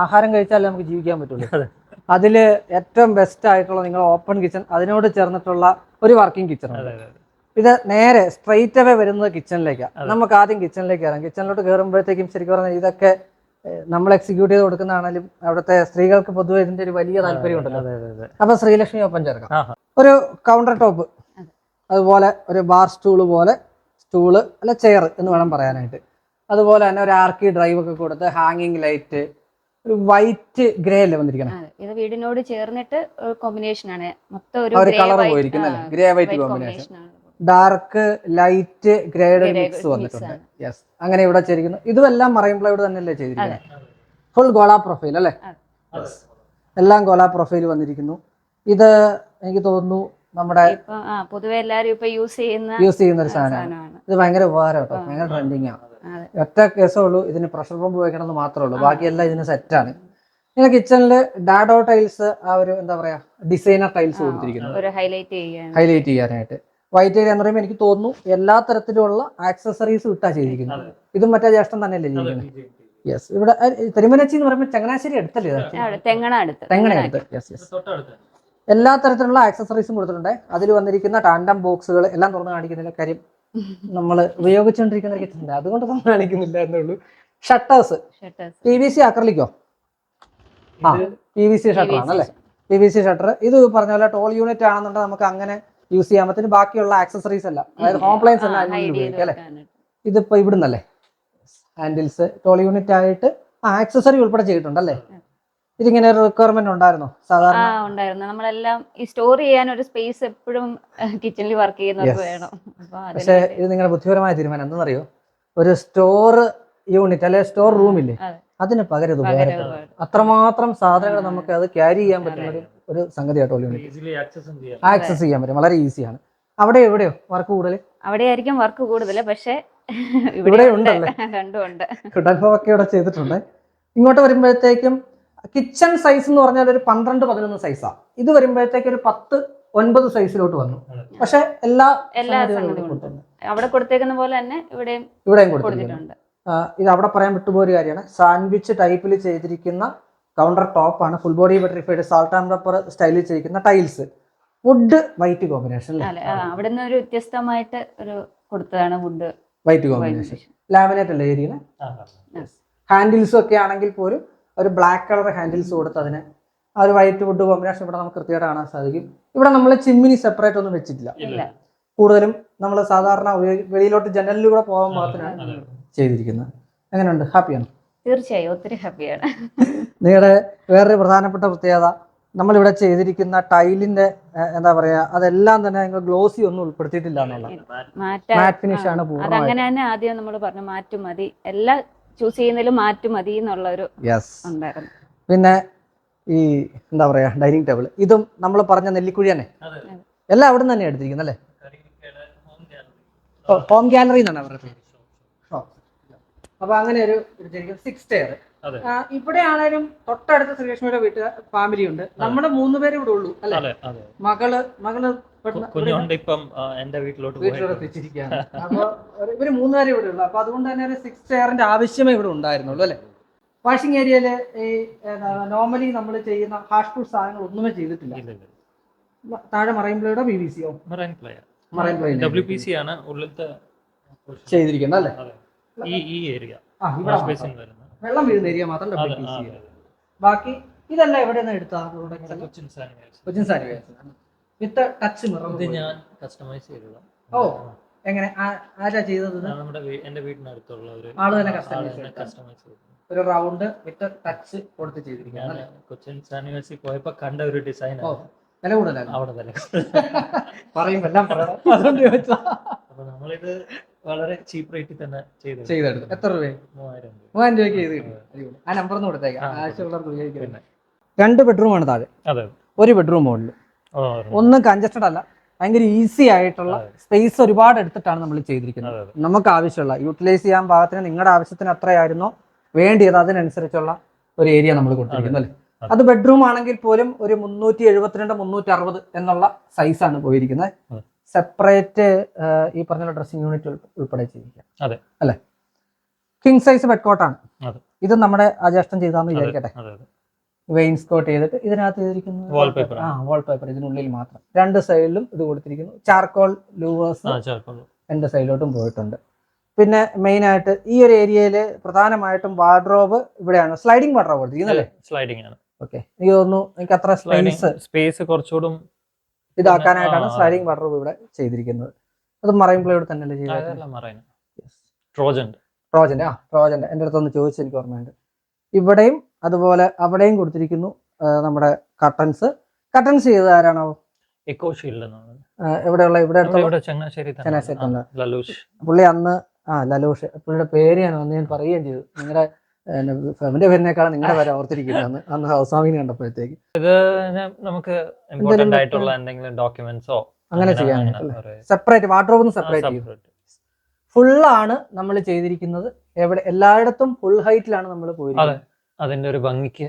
ആഹാരം കഴിച്ചാലേ നമുക്ക് ജീവിക്കാൻ പറ്റുള്ളൂ. അതിൽ അതിൽ ഏറ്റവും ബെസ്റ്റ് ആയിട്ടുള്ള നിങ്ങൾ ഓപ്പൺ കിച്ചൺ അതിനോട് ചേർന്നിട്ടുള്ള ഒരു വർക്കിംഗ് കിച്ചൺ ഇത് നേരെ സ്ട്രൈറ്റ് അവേ വരുന്നത് കിച്ചണിലേക്കാണ്. നമുക്ക് ആദ്യം കിച്ചണിലേക്ക് കയറാം. കിച്ചണിലോട്ട് കയറുമ്പോഴത്തേക്കും ശരിക്കും പറഞ്ഞാൽ ഇതൊക്കെ നമ്മൾ എക്സിക്യൂട്ട് ചെയ്ത് കൊടുക്കുന്നതാണെങ്കിലും അവിടുത്തെ സ്ത്രീകൾക്ക് പൊതുവെ ഇതിന്റെ ഒരു വലിയ താല്പര്യം ഉണ്ടല്ലോ. അതെ അതെ അതെ. അപ്പൊ ശ്രീലക്ഷ്മി ഒപ്പം ചേർക്കാം. ഒരു കൗണ്ടർ ടോപ്പ് അതുപോലെ ഒരു ബാർ സ്റ്റൂൾ പോലെ സ്റ്റൂൾ അല്ല ചെയർ എന്ന് വേണം പറയാനായിട്ട്. അതുപോലെ തന്നെ ഒരു ആർക്കി ഡ്രൈവ് ഒക്കെ കൊടുത്ത് ഹാങ്ങിങ് ലൈറ്റ് ഒരു വൈറ്റ് ഗ്രേ അല്ലേ വന്നിരിക്കണം? ഇത് വീടിനോട് ചേർന്നിട്ട് ഒരു കോമ്പിനേഷൻ ആണ്. മൊത്തം ഒരു കളർ പോയിരിക്കുന്നല്ലേ ഗ്രേ വൈറ്റ് കോമ്പിനേഷൻ ആണ്. Dark light grade mix mix വന്നിട്ടുണ്ട്. യെസ് അങ്ങനെ ഇവിടെ ചെയ്തിരിക്കുന്നു. ഇതുമെല്ലാം മറൈൻ പ്ലൈവുഡ് തന്നെയല്ലേ ചെയ്തിരിക്കുന്നത്? ഫുൾ ഗോള പ്രൊഫൈൽ അല്ലേ? എല്ലാം ഗോള പ്രൊഫൈൽ വന്നിരിക്കുന്നു. ഇത് എനിക്ക് തോന്നുന്നു നമ്മുടെ പൊതുവെ എല്ലാരും ഇപ്പൊ യൂസ് ചെയ്യുന്ന യൂസ് ചെയ്യുന്ന ഒരു സാധനമാണ്. ഇത് ഭയങ്കര ഉപകാരം കേട്ടോ. ഭയങ്കര ട്രെൻഡിങ് ആണ് ഒറ്റ കേസേ ഉള്ളൂ. ഇതിന് പ്രഷർ പമ്പ് വെക്കണം എന്ന് മാത്രമേ ഉള്ളൂ. ബാക്കിയെല്ലാം ഇതിന് സെറ്റാണ് ഇങ്ങനെ കിച്ചണിൽ ഡാഡോ ടൈൽസ് ആ ഒരു എന്താ പറയാ ഡിസൈനർ ടൈൽസ് കൊടുത്തിരിക്കുന്നു. ഹൈലൈറ്റ് ചെയ്യാനായിട്ട്. വൈറ്റ് ഏരിയ എന്ന് പറയുമ്പോൾ എനിക്ക് തോന്നുന്നു എല്ലാ തരത്തിലുള്ള ആക്സസറീസ് ഇട്ടാ ചെയ്തിരിക്കുന്നത്. ഇതും മറ്റേ ജ്യേഷ്ഠൻ തന്നെയല്ലേ ചെയ്തിരിക്കുന്നത്? യെസ് ഇവിടെ തെരുമനച്ചി എന്ന് പറയുമ്പോൾ ചങ്ങനാശ്ശേരി അടുത്തല്ലേ തെങ്ങണ അടുത്ത്. തെങ്ങനെ തെങ്ങണ അടുത്ത്. യെസ് യെസ് എല്ലാ തരത്തിലുള്ള ആക്സസറീസും കൊടുത്തിട്ടുണ്ട്. അതിൽ വന്നിരിക്കുന്ന ടാൻഡം ബോക്സുകൾ എല്ലാം തുറന്ന് കാണിക്കുന്നില്ല കാര്യം നമ്മൾ ഉപയോഗിച്ചുകൊണ്ടിരിക്കുന്ന കിച്ചൺ അതുകൊണ്ട് തുറന്ന് കാണിക്കുന്നില്ല എന്നുള്ളൂ ഷട്ടേഴ്സ്. പി വി സി അക്രലിക്കോ ആ പി വി സി ഷട്ടർ ആണല്ലേ? അല്ലേ പി വി സി ഷട്ടർ ഇത് പറഞ്ഞ പോലെ ടോൾ യൂണിറ്റ് ആണെന്നുണ്ടെങ്കിൽ നമുക്ക് അങ്ങനെ യൂസ് ചെയ്യാൻ പറ്റും ബാക്കിയുള്ള ആക്സസറീസ് എല്ലാം അതായത് ഹോം പ്ലൈൻസ് എല്ലാം അതിനുള്ളിൽ ഉപയോഗിക്കാം അല്ലേ? ഇതിപ്പോ ഇവിടുന്നല്ലേ? ഹാൻഡിൽസ് ടോൾ യൂണിറ്റ് ആയിട്ട് ആക്സസറി ഉൾപ്പെടെ ചെയ്തിട്ടുണ്ട് അല്ലേ? ഇതിങ്ങനെ ഒരു റിക്വയർമെന്റ് ഉണ്ടായിരുന്നോ? സാധാരണ? ഉണ്ടായിരുന്നു. നമ്മളെല്ലാം ഈ സ്റ്റോർ ചെയ്യാൻ ഒരു സ്പേസ് എപ്പോഴും കിച്ചണിൽ വർക്ക് ചെയ്യുന്നത് വേണം. പക്ഷെ ഇത് നിങ്ങളുടെ ബുദ്ധിപരമായ തീരുമാനം. എന്തെന്നറിയോ? ഒരു സ്റ്റോർ യൂണിറ്റ് അല്ലെ സ്റ്റോർ റൂമില്ലേ. അതിന് പകരം ഇത് ഉപകാരപ്പെടും. അത്രമാത്രം സാധനങ്ങൾ നമുക്ക് അത് ക്യാരി ചെയ്യാൻ പറ്റുന്ന ഒരു ഒരു സംഗതിയായിട്ട് ആക്സസ് ചെയ്യാൻ പറ്റും. വളരെ ഈസിയാണ് അവിടെ എവിടെയോ? വർക്ക് കൂടുതൽ അവിടെ ആയിരിക്കും വർക്ക് കൂടുതൽ പക്ഷേ ഇവിടെ ഉണ്ടല്ലേ? ഇവിടെ ചെയ്തിട്ടുണ്ട്. ഇങ്ങോട്ട് വരുമ്പോഴത്തേക്കും കിച്ചൺ സൈസ് എന്ന് പറഞ്ഞാൽ ഒരു പന്ത്രണ്ട് പതിനൊന്ന് സൈസാണ് ഇത് വരുമ്പോഴത്തേക്ക് ഒരു പത്ത് ഒൻപത് സൈസിലോട്ട് വന്നു. പക്ഷെ എല്ലാ എല്ലാ. അവിടെ കൊടുത്തേക്കുന്ന പോലെ തന്നെ ഇവിടെയും ഇവിടെയും കൊടുത്തിട്ടുണ്ട്. ഇത് അവിടെ പറയാൻ വിട്ടുപോയ ഒരു കാര്യമാണ്. സാൻഡ്വിച്ച് ടൈപ്പിൽ ചെയ്തിരിക്കുന്ന കൗണ്ടർ ടോപ്പ് ആണ്. Full body vitrified salt and pepper സ്റ്റൈലിൽ ചെയ്തിരിക്കുന്ന ടൈൽസ് വുഡ് വൈറ്റ് കോമ്പിനേഷൻ അവിടെ നിന്ന് ഒരു വ്യത്യസ്തമായിട്ട് ഒരു കൊടുത്തതാണ് വുഡ് വൈറ്റ് കോമ്പിനേഷൻ ലാമിനേറ്റ് അല്ലേ ഏരിയ ആ, ഹാൻഡിൽസും ഒക്കെ ആണെങ്കിൽ പോലും ഒരു ബ്ലാക്ക് കളർ ഹാൻഡിൽസ് കൊടുത്ത് അതിന് ആ ഒരു വൈറ്റ് വുഡ് കോമ്പിനേഷൻ ഇവിടെ നമുക്ക് കൃത്യമായിട്ട് കാണാൻ സാധിക്കും. ഇവിടെ നമ്മൾ ചിമ്മിനി സെപ്പറേറ്റ് ഒന്നും വെച്ചിട്ടില്ല. കൂടുതലും നമ്മൾ സാധാരണ വെളിയിലോട്ട് വെളിയിലോട്ട് ജനലിലൂടെ പോകാൻ മാത്രമാണ്. ചെയ്തിരിക്കുന്നത്. എങ്ങനെയുണ്ട്? ഹാപ്പിയാണ് തീർച്ചയായും ഒത്തിരി ഹാപ്പിയാണ് നിങ്ങളുടെ വേറൊരു പ്രധാനപ്പെട്ട പ്രത്യേകത നമ്മളിവിടെ ചെയ്തിരിക്കുന്ന ടൈലിന്റെ എന്താ പറയാ അതെല്ലാം തന്നെ നിങ്ങൾ ഗ്ലോസി ഒന്നും ഉൾപ്പെടുത്തിയിട്ടില്ല മാറ്റ് ഫിനിഷ് ആണ് അത് അങ്ങനെ തന്നെ ആദ്യം നമ്മൾ പറഞ്ഞു മാറ്റു മതി. എല്ലാം ചൂസ് ചെയ്യുന്നതിലും മാറ്റു മതി എന്നുള്ള ഒരു ഉണ്ടായിരുന്നു. പിന്നെ ഈ എന്താ പറയാ ഡൈനിങ് ടേബിൾ ഇതും നമ്മൾ പറഞ്ഞ നെല്ലിക്കുഴി തന്നെ? അതെ. എല്ലാം അവിടെ നിന്ന് തന്നെ എടുത്തിരിക്കുന്നത് അല്ലേ? Home gallery. എന്നാണ് അവരുടെ പേര്. അപ്പൊ അങ്ങനെ ഒരു സിക്സ് ടയർ. ഇവിടെ ആണേലും തൊട്ടടുത്ത ശ്രീലക്ഷ്മിയുടെ വീട്ടിൽ ഫാമിലി ഉണ്ട്. നമ്മുടെ മൂന്ന് പേര് ഇവിടെ ഉള്ളൂ അല്ലെ? മകൾ മകൾ കുഞ്ഞുണ്ട് ഇപ്പം എന്റെ വീട്ടിലോട്ട് വീട്ടിലോട്ട് എത്തിച്ചിരിക്കുകയാണ്. അപ്പൊ ഇവർ മൂന്നുപേരെ ഇവിടെ ഉള്ളു. അപ്പൊ അതുകൊണ്ട് തന്നെ ഒരു സിക്സ് ചെയറിന്റെ ആവശ്യമേ ഇവിടെ ഉണ്ടായിരുന്നുള്ളൂ അല്ലെ? വാഷിംഗ് ഏരിയയിൽ ഈ നോർമലി നമ്മൾ ചെയ്യുന്ന ഹാഷ് ഫുഡ് സാധനങ്ങൾ ഒന്നുമേ ചെയ്തിട്ടില്ല. താഴെ മറൈൻ പ്ലേയുടെ ബി വി സിയോ marine ply marine ply W P C ആണ് ഉള്ളിലത്തെ. ചെയ്തിരിക്കുന്നത് അല്ലെ. ഈ ഈ ഏരിയ വാഷ് ബേസിൻ വരുന്നത്. വെള്ളം വീഴുന്ന ഏരിയ മാത്രം. ബാക്കി ഇതെല്ലാം എവിടെ നിന്ന് എടുത്താ? കൊച്ചിൻ. കൊച്ചിൻ വിത്ത് ടച്ച് ഇത് ഞാൻ കസ്റ്റമൈസ് ചെയ്തതാണ് ഓ. എങ്ങനെ? ആരാ ചെയ്തത്? നമ്മുടെ എന്റെ വീടിനടുത്തുള്ള ഒരു ആൾ തന്നെ കസ്റ്റമൈസ് കസ്റ്റമൈസ്. ഒരു റൗണ്ട് വിത്ത് ടച്ച് കൊടുത്ത് ചെയ്തിരിക്കുകയാണ്? കൊച്ചിൻ സാനിവേഴ്സിൽ പോയപ്പോ കണ്ട ഒരു ഡിസൈൻ ഓ വില കൂടുതലാണ് അവിടെ തന്നെ. പറയും എല്ലാം പറയണം. അതുകൊണ്ട് ചോദിച്ചാ. അപ്പൊ നമ്മളിത് വളരെ ചീപ്പ് റേറ്റിൽ തന്നെ ചെയ്തു ചെയ്തെടുത്തു. എത്ര രൂപ മൂവായിരം രൂപ. മൂവായിരം രൂപയ്ക്ക് ചെയ്ത് കിട്ടി. ആ. നമ്പർ ഒന്ന് കൊടുത്തേക്കാം. ആവശ്യമുള്ളവർക്ക് ഉപയോഗിക്കാം. രണ്ട് ബെഡ്റൂം ആണ് താഴെ. അതെ. ഒരു ബെഡ്റൂം മുകളിൽ. ഒന്നും കൺജസ്റ്റഡ് അല്ല. ഭയങ്കര ഈസി ആയിട്ടുള്ള സ്പേസ് ഒരുപാട് എടുത്തിട്ടാണ് നമ്മൾ ചെയ്തിരിക്കുന്നത്. നമുക്ക് ആവശ്യമുള്ള യൂട്ടിലൈസ് ചെയ്യാൻ പാകത്തിന് നിങ്ങളുടെ ആവശ്യത്തിന് എത്രയായിരുന്നോ വേണ്ടിയത് അതിനനുസരിച്ചുള്ള ഒരു ഏരിയ നമ്മൾ കൊടുത്തിരിക്കുന്നു അല്ലേ? അത്. ബെഡ്റൂം ആണെങ്കിൽ പോലും ഒരു മുന്നൂറ്റി എഴുപത്തിരണ്ട് മുന്നൂറ്റി അറുപത് എന്നുള്ള സൈസാണ് പോയിരിക്കുന്നത്. സെപ്പറേറ്റ് ഈ പറഞ്ഞ ഡ്രസ്സിംഗ് യൂണിറ്റ് ഉൾപ്പെടെ ചെയ്തിരിക്കുക. അതെ. അല്ലേ? കിങ് സൈസ് ബെഡ്കോട്ടാണ് അതെ. ഇത് നമ്മുടെ അജേഷ്ടം ചെയ്താന്ന് വിചാരിക്കട്ടെ? അതെ വെയിൻസ്കോട്ട് ചെയ്തിട്ട് ഇതിനകത്ത് ചെയ്തിരിക്കുന്നത് വാൾപേപ്പർ ആ വാൾപേപ്പർ ഇതിനുള്ളിൽ മാത്രം. രണ്ട് സൈഡിലും ഇത് കൊടുത്തിരിക്കുന്നു. ചാർക്കോൾ ലൂവേഴ്സ് രണ്ട് സൈഡിലോട്ടും പോയിട്ടുണ്ട്. പിന്നെ മെയിൻ ആയിട്ട് ഈ ഒരു ഏരിയയിൽ പ്രധാനമായിട്ടും വാർഡ്രോബ് ഇവിടെയാണ്. സ്ലൈഡിംഗ് വാർഡ്രോബ് കൊടുത്തിരിക്കുന്നത് സ്ലൈഡിംഗ് ആണ്. ഓക്കെ എനിക്ക് തോന്നുന്നു എനിക്ക് അത്ര സ്പേസ് സ്പേസ് കുറച്ചുകൂടും ഇതാക്കാനായിട്ടാണ് സ്ലൈഡിങ് വാട്ടർ ഇവിടെ ചെയ്തിരിക്കുന്നത്. അത് മറൈൻ പ്ലേയോട് തന്നെയല്ലേ ചെയ്തത് അതെല്ലാം പറയുന്നത് ട്രോജൻ. ആ ട്രോജന്റെ. എന്റെ അടുത്തൊന്ന് ചോദിച്ചു എനിക്ക് ഓർമ്മയുണ്ട്. ഇവിടെയും അതുപോലെ അവിടെയും കൊടുത്തിരിക്കുന്നു നമ്മുടെ കട്ടൻസ് കട്ടൻസ് ചെയ്തത് ആരാണോ എക്കോ ഷീൽഡ് എന്നാണ് എവിടെയുള്ള ഇവിടെ ചങ്ങനാശ്ശേരി പുള്ളി അന്ന് ആ ലലൂഷ്. പുള്ളിയുടെ പേര് ഞാൻ അന്ന് ഞാൻ പറയുകയും ചെയ്തു. നിങ്ങളുടെ ഫെമിന്റെ പേരിനേക്കാളും നിങ്ങളുടെ പേര് ഓർത്തിരിക്കുന്നതെന്ന് അന്ന്. അന്ന് ഹൗസ് വാമിങ് കണ്ടപ്പോഴത്തേക്ക്. ഇത് നമുക്ക് ഇമ്പോർട്ടന്റ് ആയിട്ടുള്ള എന്തെങ്കിലും ഡോക്യുമെന്റ്സോ അങ്ങനെ ചെയ്യാം അല്ലേ? സെപ്പറേറ്റ് വാർഡ്രോബ് സെപ്പറേറ്റ് ഫുള്ളാണ് നമ്മൾ ചെയ്തിരിക്കുന്നത്. എവിടെ എല്ലായിടത്തും ഫുൾ ഹൈറ്റിലാണ് നമ്മൾ പോയിരിക്കുന്നത്. അതിന്റെ ഒരു ഭംഗിക്ക്.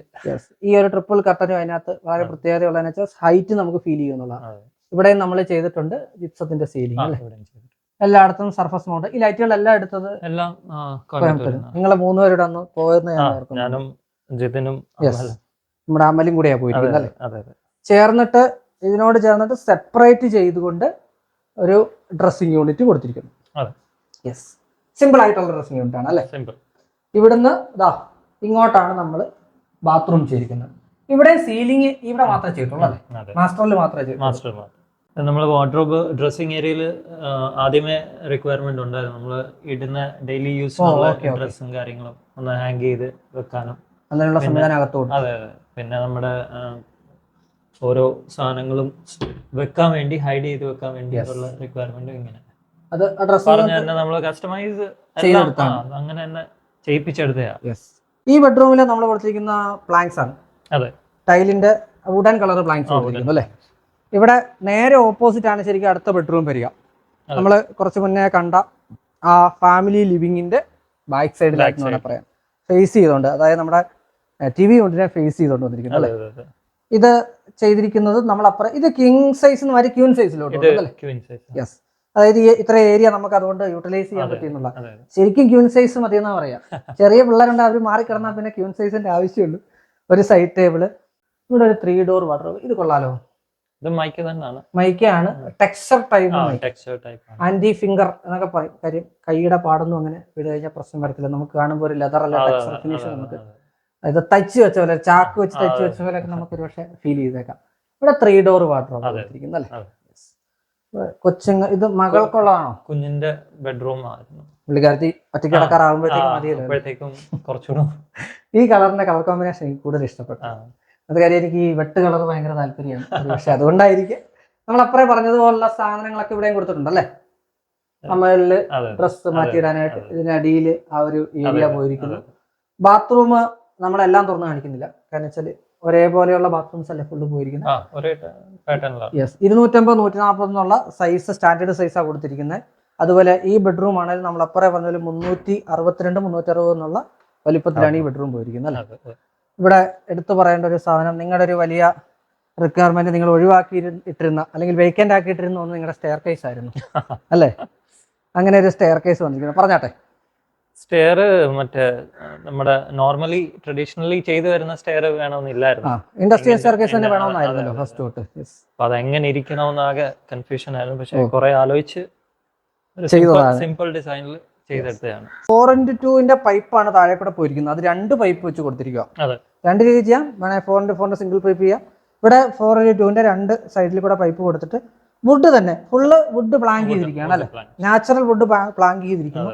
ഈ ഒരു ട്രിപ്പിൾ കട്ടനും അതിനകത്ത് വളരെ പ്രത്യേകത ഉള്ളതെന്ന് വെച്ചാൽ ഹൈറ്റ് നമുക്ക് ഫീൽ ചെയ്യുന്നുള്ളതാണ്. ഇവിടെ നമ്മൾ ചെയ്തിട്ടുണ്ട് ജിപ്സത്തിന്റെ സീലിംഗ് എല്ലായിടത്തും സർഫസ് മൗണ്ട് ഈ ലൈറ്റുകളെല്ലാം എടുത്തത് എല്ലാം കോയമ്പത്തൂർ നിങ്ങളെ മൂന്നുപേരുടെ അന്ന് പോയെന്ന് ഞാൻ ഓർക്കുന്നു ഞാനും ജിതിനും. നമ്മുടെ അമലും കൂടെയാ പോയിരിക്കുന്നത് അല്ലേ? ചേർന്നിട്ട് ഇതിനോട് ചേർന്നിട്ട് സെപ്പറേറ്റ് ചെയ്തുകൊണ്ട് ഒരു ഡ്രസ്സിംഗ് യൂണിറ്റ് കൊടുത്തിരിക്കുന്നു. യെസ് സിമ്പിൾ ആയിട്ടുള്ള ഡ്രസ്സിംഗ് യൂണിറ്റ് ആണ് അല്ലേ? സിമ്പിൾ ഇവിടുന്ന് ഇതാ ഇങ്ങോട്ടാണ് നമ്മൾ ബാത്റൂം ചെയ്തിരിക്കുന്നത്. ഇവിടെ സീലിംഗ് ഇവിടെ മാത്രമേ ചെയ്തിട്ടുള്ളൂ അല്ലേ? മാസ്റ്ററിൽ മാത്രമേ ചെയ്തിട്ടുള്ളൂ. നമ്മൾ വാർഡ്രോബ് ഡ്രസ്സിംഗ് ഏരിയയിൽ ആദ്യമേ റിക്വയർമെന്റ് ഉണ്ടായിരുന്നു. നമ്മൾ ഇടുന്ന ഡെയിലി യൂസ്. ഡ്രസ്സും കാര്യങ്ങളും ഒന്ന് ഹാങ് ചെയ്ത് വെക്കാനും. അങ്ങനെയുള്ള സംവിധാനം അകത്തോട്ട് അതെ അതെ. പിന്നെ നമ്മുടെ ഓരോ സാധനങ്ങളും വെക്കാൻ വേണ്ടി ഹൈഡ് ചെയ്ത് വെക്കാൻ വേണ്ടിയിട്ടുള്ള റിക്വയർമെന്റ് ഇങ്ങനെ. അത് ഡ്രസ്സ് പറഞ്ഞ തന്നെ നമ്മൾ കസ്റ്റമൈസ്. അങ്ങനെ തന്നെ ചെയ്യിപ്പിച്ചെടുത്തയാ. ഈ ബെഡ്റൂമിൽ നമ്മൾ കൊടുത്തിരിക്കുന്ന പ്ലാങ്ക്സ് ആണ്. അതെ. ടൈലിന്റെ വുഡൻ കളർ പ്ലാങ്ക്സ് ആ, കൊടുത്തിരിക്കുന്നു അല്ലേ? ഇവിടെ നേരെ ഓപ്പോസിറ്റ് ആണ് ശരിക്കും അടുത്ത ബെഡ്റൂം വരിക. നമ്മൾ കുറച്ച് മുന്നേ കണ്ട ആ ഫാമിലി ലിവിങ്ങിന്റെ ബാക്ക് സൈഡിലായിട്ട് വേണം പറയാം. ഫേസ് ചെയ്തുകൊണ്ട് അതായത് നമ്മുടെ ടി വി കൊണ്ടിനെ ഫേസ് ചെയ്തുകൊണ്ട് വന്നിരിക്കുന്നത് അല്ലേ? ഇത് ചെയ്തിരിക്കുന്നത് നമ്മൾ അപ്പുറം ഇത് കിങ് സൈസ് എന്ന് മാറി ക്യൂൻ സൈസിലോട്ട് യെസ് അതായത് ഈ ഇത്ര ഏരിയ നമുക്ക് അതുകൊണ്ട് യൂട്ടിലൈസ് ചെയ്യാൻ പറ്റിയെന്നുള്ള. ശരിക്കും ക്യൂൻ സൈസ് മതി എന്നാ പറയാ. ചെറിയ പിള്ളേരുണ്ട് അവർ മാറി കിടന്നാൽ പിന്നെ ക്യൂൻ സൈസിന്റെ ആവശ്യമുള്ളൂ. ഒരു സൈഡ് ടേബിൾ ഇവിടെ ഒരു ത്രീ ഡോർ വാട്ടർ ഇത് കൊള്ളാലോ? ഇത് മൈക്ക് തന്നെയാണ്. മൈക്കാണ്. Texture type texture type anti finger എന്നൊക്കെ പറയും. കാര്യം കൈയുടെ പാടൊന്നും അങ്ങനെ വീട് കഴിഞ്ഞാൽ പ്രശ്നം വരത്തില്ല. നമുക്ക് കാണുമ്പോൾ ഒരു ലെതർ അല്ല ടെക്സ്ചർ ഫിനിഷ് നമുക്ക്. അതെ. അതായത് തച്ച് വെച്ച പോലെ ചാക്ക് വെച്ച് തച്ച് വെച്ച പോലെ ഒക്കെ നമുക്ക് ഒരു പക്ഷേ ഫീൽ ചെയ്തേക്കാം ഇവിടെ ത്രീ ഡോർ വാട്ടർ അല്ലേ. കൊച്ചുങ്ങ ഇത് മകൾക്കുള്ളതാണോ? കുഞ്ഞിന്റെ ബെഡ്റൂം ആയിരുന്നു. പുള്ളിക്കാരത്തി ഒറ്റയ്ക്ക് കിടക്കാറാകുമ്പോഴത്തേക്കും മതിയല്ലോ ഈ കളറിന്റെ കളർ കോമ്പിനേഷൻ എനിക്ക് കൂടുതൽ ഇഷ്ടപ്പെട്ടു. അത് കാര്യം എനിക്ക് ഈ വെട്ട് കളർ ഭയങ്കര താല്പര്യമാണ്. പക്ഷെ അതുകൊണ്ടായിരിക്കും നമ്മൾ അപ്പറേ പറഞ്ഞതുപോലുള്ള സാധനങ്ങളൊക്കെ ഇവിടെയും കൊടുത്തിട്ടുണ്ടല്ലേ? നമ്മളിൽ അതെ. ഡ്രസ്സ് മാറ്റിയിടാനായിട്ട്. ഇതിനടിയിൽ ആ ഒരു ഏരിയ പോയിരിക്കുന്നു. ബാത്റൂം നമ്മളെല്ലാം തുറന്നു കാണിക്കുന്നില്ല. കാരണം വെച്ചാൽ ഒരേപോലെയുള്ള ബാത്റൂംസ് അല്ലേ ഫുള്ള് പോയിരിക്കുന്നത് യെസ് ഇരുന്നൂറ്റമ്പത് നൂറ്റി നാൽപ്പത് എന്നുള്ള സൈസ് സ്റ്റാൻഡേർഡ് സൈസാണ് കൊടുത്തിരിക്കുന്നത് അതുപോലെ ഈ ബെഡ്റൂം ആണെങ്കിൽ നമ്മൾ അപ്പറേ പറഞ്ഞ മുന്നൂറ്റി അറുപത്തിരണ്ട് മുന്നൂറ്റി അറുപത് എന്നുള്ള വലിപ്പത്തിലാണ് ഈ ബെഡ്റൂം പോയിരിക്കുന്നത് അല്ലേ. ഇവിടെ എടുത്തു പറയേണ്ട ഒരു സാധനം നിങ്ങളുടെ ഒരു വലിയ റിക്വയർമെന്റ് നിങ്ങൾ ഒഴിവാക്കി ഇട്ടിരുന്ന അല്ലെങ്കിൽ വേക്കന്റ് ആക്കിയിട്ടിരുന്ന ഒന്ന് നിങ്ങളുടെ സ്റ്റെയർ കേസ് ആയിരുന്നു. അല്ലേ? അങ്ങനെ ഒരു സ്റ്റെയർ കേസ് വന്നിരിക്കുന്നു. പറഞ്ഞാട്ടെ. സ്റ്റെയർ മറ്റേ നമ്മുടെ നോർമലി ട്രഡീഷണലി ചെയ്തു വരുന്ന സ്റ്റെയർ വേണമെന്നില്ലായിരുന്നു. ഇൻഡസ്ട്രിയൽ സ്റ്റെയർ കേസ് തന്നെ വേണമെന്നായിരുന്നല്ലോ ഫസ്റ്റ് തൊട്ട്. അപ്പൊ അതെങ്ങനെ ഇരിക്കണമെന്നാകെ കൺഫ്യൂഷൻ ആയിരുന്നു. പക്ഷെ. കുറെ ആലോചിച്ച്. സിമ്പിൾ ഡിസൈനിൽ ചെയ്തെടുത്തതാണ്. ഫോർ ഇന്റു ടൂവിന്റെ പൈപ്പാണ് താഴെ കൂടെ പോയിരിക്കുന്നത്. അത് രണ്ട് പൈപ്പ് വെച്ച് കൊടുത്തിരിക്കുക അതെ. രണ്ട് രീതി ചെയ്യാം. വേണേൽ ഫോർ ഇന്റു ഫോറിന്റെ സിംഗിൾ പൈപ്പ് ചെയ്യാം. ഇവിടെ ഫോർ ഇന്റു ടുവിന്റെ രണ്ട് സൈഡിൽ കൂടെ പൈപ്പ് കൊടുത്തിട്ട് വുഡ് തന്നെ ഫുള്ള് വുഡ് പ്ലാങ്ക് ചെയ്തിരിക്കുകയാണ് അല്ലെ. നാച്ചുറൽ വുഡ് പ്ലാങ്ക് ചെയ്തിരിക്കുന്നു.